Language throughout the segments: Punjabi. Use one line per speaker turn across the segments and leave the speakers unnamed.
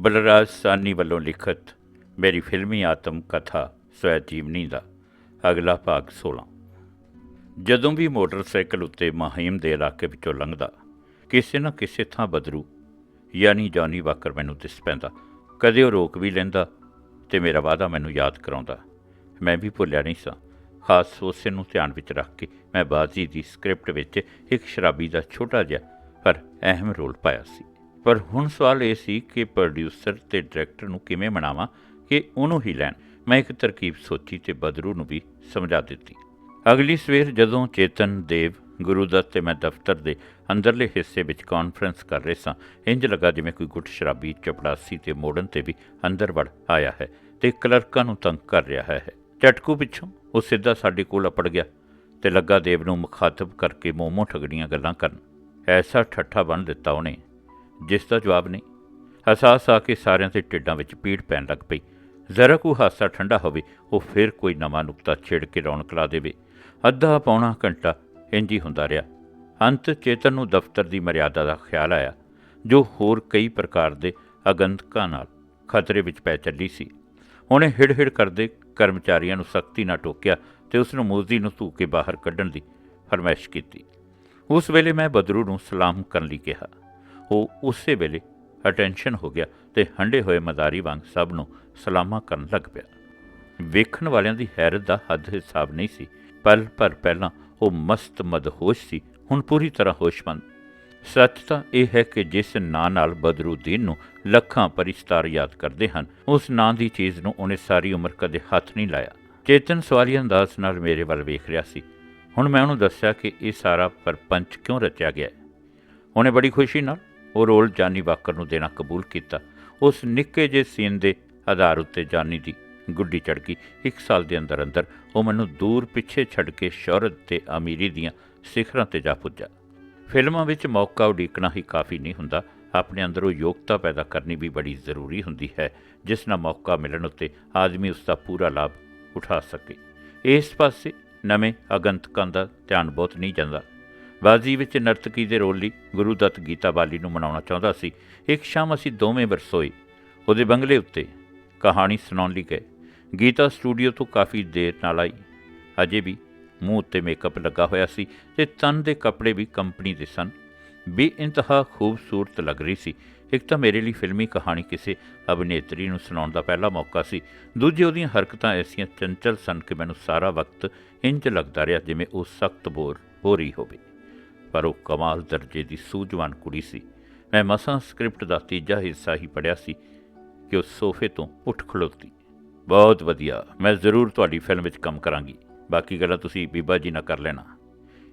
ਬਲਰਾਜ ਸਾਨੀ ਵੱਲੋਂ ਲਿਖਤ ਮੇਰੀ ਫਿਲਮੀ ਆਤਮ ਕਥਾ ਸਵੈ ਜੀਵਨੀ ਦਾ ਅਗਲਾ ਭਾਗ 16 ਜਦੋਂ ਵੀ ਮੋਟਰਸਾਈਕਲ ਉੱਤੇ ਮਹੀਮ ਦੇ ਇਲਾਕੇ ਵਿੱਚੋਂ ਲੰਘਦਾ, ਕਿਸੇ ਨਾ ਕਿਸੇ ਥਾਂ ਬਦਰੂ, ਯਾਨੀ ਜੌਨੀ ਵਾਕਰ ਮੈਨੂੰ ਦਿਸ ਪੈਂਦਾ। ਕਦੇ ਉਹ ਰੋਕ ਵੀ ਲੈਂਦਾ ਤੇ ਮੇਰਾ ਵਾਅਦਾ ਮੈਨੂੰ ਯਾਦ ਕਰਾਉਂਦਾ। ਮੈਂ ਵੀ ਭੁੱਲਿਆ ਨਹੀਂ ਸਾਂ। ਖਾਸ ਉਸੇ ਨੂੰ ਧਿਆਨ ਵਿੱਚ ਰੱਖ ਕੇ ਮੈਂ ਬਾਜ਼ੀ ਦੀ ਸਕ੍ਰਿਪਟ ਵਿੱਚ ਇੱਕ ਸ਼ਰਾਬੀ ਦਾ ਛੋਟਾ ਜਿਹਾ ਪਰ ਅਹਿਮ ਰੋਲ ਪਾਇਆ ਸੀ। ਪਰ ਹੁਣ ਸਵਾਲ ਇਹ ਸੀ ਕਿ ਪ੍ਰੋਡਿਊਸਰ ਤੇ ਡਾਇਰੈਕਟਰ ਨੂੰ ਕਿਵੇਂ ਮਨਾਵਾਂ ਕਿ ਉਹਨੂੰ ਹੀ ਲੈਣ? ਮੈਂ ਇੱਕ ਤਰਕੀਬ ਸੋਚੀ ਤੇ ਬਦਰੂ ਨੂੰ ਵੀ ਸਮਝਾ ਦਿੱਤੀ। ਅਗਲੀ ਸਵੇਰ ਜਦੋਂ ਚੇਤਨ, ਦੇਵ ਗੁਰੂਦੱਤ ਤੇ ਮੈਂ ਦਫ਼ਤਰ ਦੇ ਅੰਦਰਲੇ ਹਿੱਸੇ ਵਿੱਚ ਕਾਨਫਰੰਸ ਕਰ ਰਹੇ ਸਾਂ, ਇੰਜ ਲੱਗਾ ਜਿਵੇਂ ਕੋਈ ਗੁੱਟ ਸ਼ਰਾਬੀ ਚਪੜਾਸੀ ਤੇ ਮੋੜਨ ਤੇ ਵੀ ਅੰਦਰ ਵੜ ਆਇਆ ਹੈ ਤੇ ਕਲਰਕਾਂ ਨੂੰ ਤੰਗ ਕਰ ਰਿਹਾ ਹੈ। ਚਟਕੂ ਪਿੱਛੋਂ ਉਹ ਸਿੱਧਾ ਸਾਡੇ ਕੋਲ ਅਪੜ ਗਿਆ ਤੇ ਲੱਗਾ ਦੇਵ ਨੂੰ ਮੁਖਾਤਬ ਕਰਕੇ ਮੋਮੋ ਠਗੜੀਆਂ ਗੱਲਾਂ ਕਰਨ। ਐਸਾ ਠੱਠਾ ਬਣ ਦਿੱਤਾ ਉਹਨੇ। ਜਿਸ ਦਾ ਜਵਾਬ ਨਹੀਂ। ਅਹਿਸਾਸ ਆ ਕੇ ਸਾਰਿਆਂ ਦੇ ਢਿੱਡਾਂ ਵਿੱਚ ਪੀੜ ਪੈਣ ਲੱਗ ਪਈ। ਜ਼ਰਾ ਕੋ ਹਾਸਾ ਠੰਡਾ ਹੋਵੇ, ਉਹ ਫਿਰ ਕੋਈ ਨਵਾਂ ਨੁਕਤਾ ਛੇੜ ਕੇ ਰੌਣਕ ਲਾ ਦੇਵੇ। ਅੱਧਾ ਪੌਣਾ ਘੰਟਾ ਇੰਜ ਹੀ ਹੁੰਦਾ ਰਿਹਾ। ਅੰਤ ਚੇਤਨ ਨੂੰ ਦਫ਼ਤਰ ਦੀ ਮਰਿਆਦਾ ਦਾ ਖਿਆਲ ਆਇਆ, ਜੋ ਹੋਰ ਕਈ ਪ੍ਰਕਾਰ ਦੇ ਅਗੰਤਕਾਂ ਨਾਲ ਖਤਰੇ ਵਿੱਚ ਪੈ ਚੱਲੀ ਸੀ। ਉਹਨੇ ਹਿੜ-ਹਿੜ ਕਰਦੇ ਕਰਮਚਾਰੀਆਂ ਨੂੰ ਸਖਤੀ ਨਾਲ ਟੋਕਿਆ ਤੇ ਉਸ ਨੂੰ ਮੋਜ਼ੀ ਨੂੰ ਧੂ ਕੇ ਬਾਹਰ ਕੱਢਣ ਦੀ ਫਰਮਾਇਸ਼ ਕੀਤੀ। ਉਸ ਵੇਲੇ ਮੈਂ ਬਦਰੂ ਨੂੰ ਸਲਾਮ ਕਰਨ ਲਈ ਕਿਹਾ। ਉਹ ਉਸੇ ਵੇਲੇ ਅਟੈਂਸ਼ਨ ਹੋ ਗਿਆ ਤੇ ਹੰਡੇ ਹੋਏ ਮਦਾਰੀ ਵਾਂਗ ਸਭ ਨੂੰ ਸਲਾਮਾ ਕਰਨ ਲੱਗ ਪਿਆ। ਵੇਖਣ ਵਾਲਿਆਂ ਦੀ ਹੈਰਤ ਦਾ ਹੱਦ ਹਿਸਾਬ ਨਹੀਂ ਸੀ ਪਲ ਪਰ ਪਹਿਲਾਂ ਉਹ ਮਸਤ ਮਦਹੋਸ਼ ਸੀ, ਹੁਣ ਪੂਰੀ ਤਰ੍ਹਾਂ ਹੋਸ਼ਮੰਦ। ਸੱਚ ਤਾਂ ਇਹ ਹੈ ਕਿ ਜਿਸ ਨਾਂ ਨਾਲ ਬਦਰੂਦੀਨ ਨੂੰ ਲੱਖਾਂ ਪਰਿਸਤਾਰ ਯਾਦ ਕਰਦੇ ਹਨ, ਉਸ ਨਾਂ ਦੀ ਚੀਜ਼ ਨੂੰ ਉਹਨੇ ਸਾਰੀ ਉਮਰ ਕਦੇ ਹੱਥ ਨਹੀਂ ਲਾਇਆ। ਚੇਤਨ ਸਵਾਲੀ ਅੰਦਾਜ਼ ਨਾਲ ਮੇਰੇ ਵੱਲ ਵੇਖ ਰਿਹਾ ਸੀ। ਹੁਣ ਮੈਂ ਉਹਨੂੰ ਦੱਸਿਆ ਕਿ ਇਹ ਸਾਰਾ ਪਰਪੰਚ ਕਿਉਂ ਰਚਿਆ ਗਿਆ ਹੈ? ਉਹਨੇ ਬੜੀ ਖੁਸ਼ੀ ਨਾਲ ਉਹ ਰੋਲ ਜਾਨੀ ਵਾਕਰ ਨੂੰ ਦੇਣਾ ਕਬੂਲ ਕੀਤਾ। ਉਸ ਨਿੱਕੇ ਜਿਹੇ ਸੀਨ ਦੇ ਆਧਾਰ ਉੱਤੇ ਜਾਨੀ ਦੀ ਗੁੱਡੀ ਚੜ ਗਈ। ਇੱਕ ਸਾਲ ਦੇ ਅੰਦਰ ਅੰਦਰ ਉਹ ਮੈਨੂੰ ਦੂਰ ਪਿੱਛੇ ਛੱਡ ਕੇ ਸ਼ੌਹਰਤ ਤੇ ਅਮੀਰੀ ਦੀਆਂ ਸਿਖਰਾਂ ਤੇ ਜਾ ਪੁੱਜਾ। ਫਿਲਮਾਂ ਵਿੱਚ ਮੌਕਾ ਉਡੀਕਣਾ ਹੀ ਕਾਫੀ ਨਹੀਂ ਹੁੰਦਾ। ਆਪਣੇ ਅੰਦਰੋਂ ਯੋਗਤਾ ਪੈਦਾ ਕਰਨੀ ਵੀ ਬੜੀ ਜ਼ਰੂਰੀ ਹੁੰਦੀ ਹੈ, ਜਿਸ ਨਾਲ ਮੌਕਾ ਮਿਲਣ ਉੱਤੇ ਆਦਮੀ ਉਸ ਦਾ ਪੂਰਾ ਲਾਭ ਉਠਾ ਸਕੇ। ਇਸ ਪਾਸੇ ਨਵੇਂ ਅਗੰਤਕਾਂ ਦਾ ਧਿਆਨ ਬਹੁਤ ਨਹੀਂ ਜਾਂਦਾ। ਬਾਜ਼ੀ ਵਿੱਚ ਨਰਤਕੀ ਦੇ ਰੋਲ ਲਈ ਗੁਰੂ ਦੱਤ ਗੀਤਾ ਬਾਲੀ ਨੂੰ ਮਨਾਉਣਾ ਚਾਹੁੰਦਾ ਸੀ। ਇੱਕ ਸ਼ਾਮ ਅਸੀਂ ਦੋਵੇਂ ਵਰਸੋਈ ਉਹਦੇ ਬੰਗਲੇ ਉੱਤੇ ਕਹਾਣੀ ਸੁਣਾਉਣ ਲਈ ਗਏ। ਗੀਤਾ ਸਟੂਡੀਓ ਤੋਂ ਕਾਫੀ ਦੇਰ ਨਾਲ ਆਈ। ਅਜੇ ਵੀ ਮੂੰਹ ਉੱਤੇ ਮੇਕਅਪ ਲੱਗਾ ਹੋਇਆ ਸੀ ਤੇ ਤਨ ਦੇ ਕੱਪੜੇ ਵੀ ਕੰਪਨੀ ਦੇ ਸਨ। ਵੀ ਇੰਤਹਾ ਖੂਬਸੂਰਤ ਲੱਗ ਰਹੀ ਸੀ। ਇੱਕ ਤਾਂ ਮੇਰੇ ਲਈ ਫਿਲਮੀ ਕਹਾਣੀ ਕਿਸੇ ਅਭਿਨੇਤਰੀ ਨੂੰ ਸੁਣਾਉਣ ਦਾ ਪਹਿਲਾ ਮੌਕਾ ਸੀ। ਦੂਜੇ ਉਹਦੀਆਂ ਹਰਕਤਾਂ ਐਸੀਆਂ ਚੰਚਲ ਸਨ ਕਿ ਮੈਨੂੰ ਸਾਰਾ ਵਕਤ ਇੰਜ ਲੱਗਦਾ ਰਿਹਾ ਜਿਵੇਂ ਉਹ ਸਖਤ ਬੋਰ ਹੋ ਰਹੀ ਹੋਵੇ। ਪਰ ਉਹ ਕਮਾਲ ਦਰਜੇ ਦੀ ਸੂਝਵਾਨ ਕੁੜੀ ਸੀ। ਮੈਂ ਮਸਾਂ ਸਕ੍ਰਿਪਟ ਦਾ ਤੀਜਾ ਹਿੱਸਾ ਹੀ ਪੜਿਆ ਸੀ ਕਿ ਉਹ ਸੋਫੇ ਤੋਂ ਉੱਠ ਖਲੋਤੀ। ਬਹੁਤ ਵਧੀਆ, ਮੈਂ ਜ਼ਰੂਰ ਤੁਹਾਡੀ ਫਿਲਮ ਵਿੱਚ ਕੰਮ ਕਰਾਂਗੀ। ਬਾਕੀ ਗੱਲਾਂ ਤੁਸੀਂ ਬੀਬਾ ਜੀ ਨਾਲ ਕਰ ਲੈਣਾ।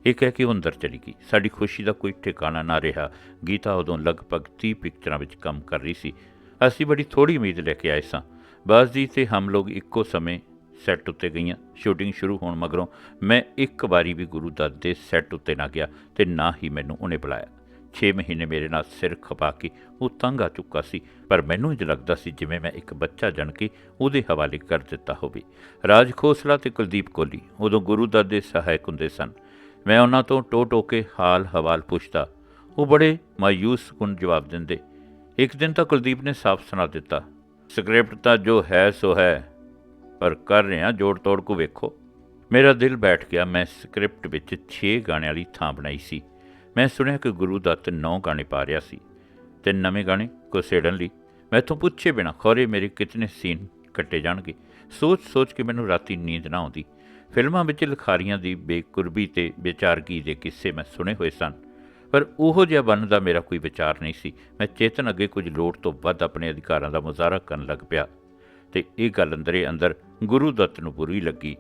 ਇਹ ਕਹਿ ਕੇ ਉਹ ਅੰਦਰ ਚਲੀ ਗਈ। ਸਾਡੀ ਖੁਸ਼ੀ ਦਾ ਕੋਈ ਠਿਕਾਣਾ ਨਾ ਰਿਹਾ। ਗੀਤਾ ਉਦੋਂ ਲਗਭਗ 30 ਪਿਕਚਰਾਂ ਵਿੱਚ ਕੰਮ ਕਰ ਰਹੀ ਸੀ। ਅਸੀਂ ਬੜੀ ਥੋੜੀ ਉਮੀਦ ਲੈ ਕੇ ਆਏ ਸਾਂ। ਬਾਜ਼ੀ ਤੇ ਹਮ ਲੋਗ ਇੱਕੋ ਸਮੇਂ ਸੈੱਟ ਉੱਤੇ ਗਈਆਂ। ਸ਼ੂਟਿੰਗ ਸ਼ੁਰੂ ਹੋਣ ਮਗਰੋਂ ਮੈਂ ਇੱਕ ਵਾਰੀ ਵੀ ਗੁਰੂ ਦੱਤ ਦੇ ਸੈੱਟ ਉੱਤੇ ਨਾ ਗਿਆ ਤੇ ਨਾ ਹੀ ਮੈਨੂੰ ਉਹਨੇ ਬੁਲਾਇਆ। 6 ਮਹੀਨੇ ਮੇਰੇ ਨਾਲ ਸਿਰ ਖਪਾ ਕੇ ਉਹ ਤੰਗ ਆ ਚੁੱਕਾ ਸੀ, ਪਰ ਮੈਨੂੰ ਇੰਜ ਲੱਗਦਾ ਸੀ ਜਿਵੇਂ ਮੈਂ ਇੱਕ ਬੱਚਾ ਜਣ ਕੇ ਉਹਦੇ ਹਵਾਲੇ ਕਰ ਦਿੱਤਾ ਹੋਵੇ। ਰਾਜ ਖੋਸਲਾ ਤੇ ਕੁਲਦੀਪ ਕੋਲੀ ਉਦੋਂ ਗੁਰੂ ਦਰ ਦੇ ਸਹਾਇਕ ਹੁੰਦੇ ਸਨ। ਮੈਂ ਉਹਨਾਂ ਤੋਂ ਟੋ ਟੋ ਕੇ ਹਾਲ ਹਵਾਲ ਪੁੱਛਦਾ, ਉਹ ਬੜੇ ਮਾਯੂਸ ਕੁਨ ਜਵਾਬ ਦਿੰਦੇ। ਇੱਕ ਦਿਨ ਤਾਂ ਕੁਲਦੀਪ ਨੇ ਸਾਫ਼ ਸੁਣਾ ਦਿੱਤਾ, ਸਕ੍ਰਿਪਟ ਤਾਂ ਜੋ ਹੈ, ਸੋ ਹੈ। ਪਰ ਕਰ ਰਿਹਾ, ਜੋੜ ਤੋੜ ਕੋ ਵੇਖੋ। ਮੇਰਾ ਦਿਲ ਬੈਠ ਗਿਆ, ਮੈਂ ਸਕ੍ਰਿਪਟ ਵਿੱਚ 6 ਗਾਣਿਆਂ ਵਾਲੀ ਥਾਂ ਬਣਾਈ ਸੀ। ਮੈਂ ਸੁਣਿਆ ਕਿ ਗੁਰੂ ਦੱਤ 9 ਗਾਣੇ ਪਾ ਰਿਹਾ ਸੀ, ਤੇ ਨਵੇਂ ਗਾਣੇ ਕੋਸੇੜਨ ਲਈ। ਮੈਂ ਮੈਥੋਂ ਪੁੱਛੇ ਬਿਨਾ ਖੋਰੇ ਮੇਰੇ ਕਿਤਨੇ ਸੀਨ ਕੱਟੇ ਜਾਣਗੇ। ਸੋਚ ਸੋਚ ਕੇ ਮੈਨੂੰ ਰਾਤੀ ਨੀਂਦ ਨਾ ਆਉਂਦੀ। ਫਿਲਮਾਂ ਵਿੱਚ ਲਿਖਾਰੀਆਂ ਦੀ ਬੇਕੁਰਬੀ ਤੇ ਵਿਚਾਰਗੀ ਦੇ ਕਿੱਸੇ ਮੈਂ ਸੁਣੇ ਹੋਏ ਸਨ। ਪਰ ਉਹੋ ਜਿਹਾ ਬਣਨ ਦਾ ਮੇਰਾ ਕੋਈ ਵਿਚਾਰ ਨਹੀਂ ਸੀ। ਮੈਂ ਚੇਤਨ ਅੱਗੇ ਕੁਝ ਲੋੜ ਤੋਂ ਵੱਧ ਆਪਣੇ ਅਧਿਕਾਰਾਂ ਦਾ ਮੁਜ਼ਾਹਰਾ ਕਰਨ ਲੱਗ ਪਿਆ। ਤੇ ਇਹ ਗੱਲ ਅੰਦਰੇ ਅੰਦਰ ਗੁਰੂ ਦੱਤ ਨੂੰ ਬੁਰੀ ਲੱਗੀ।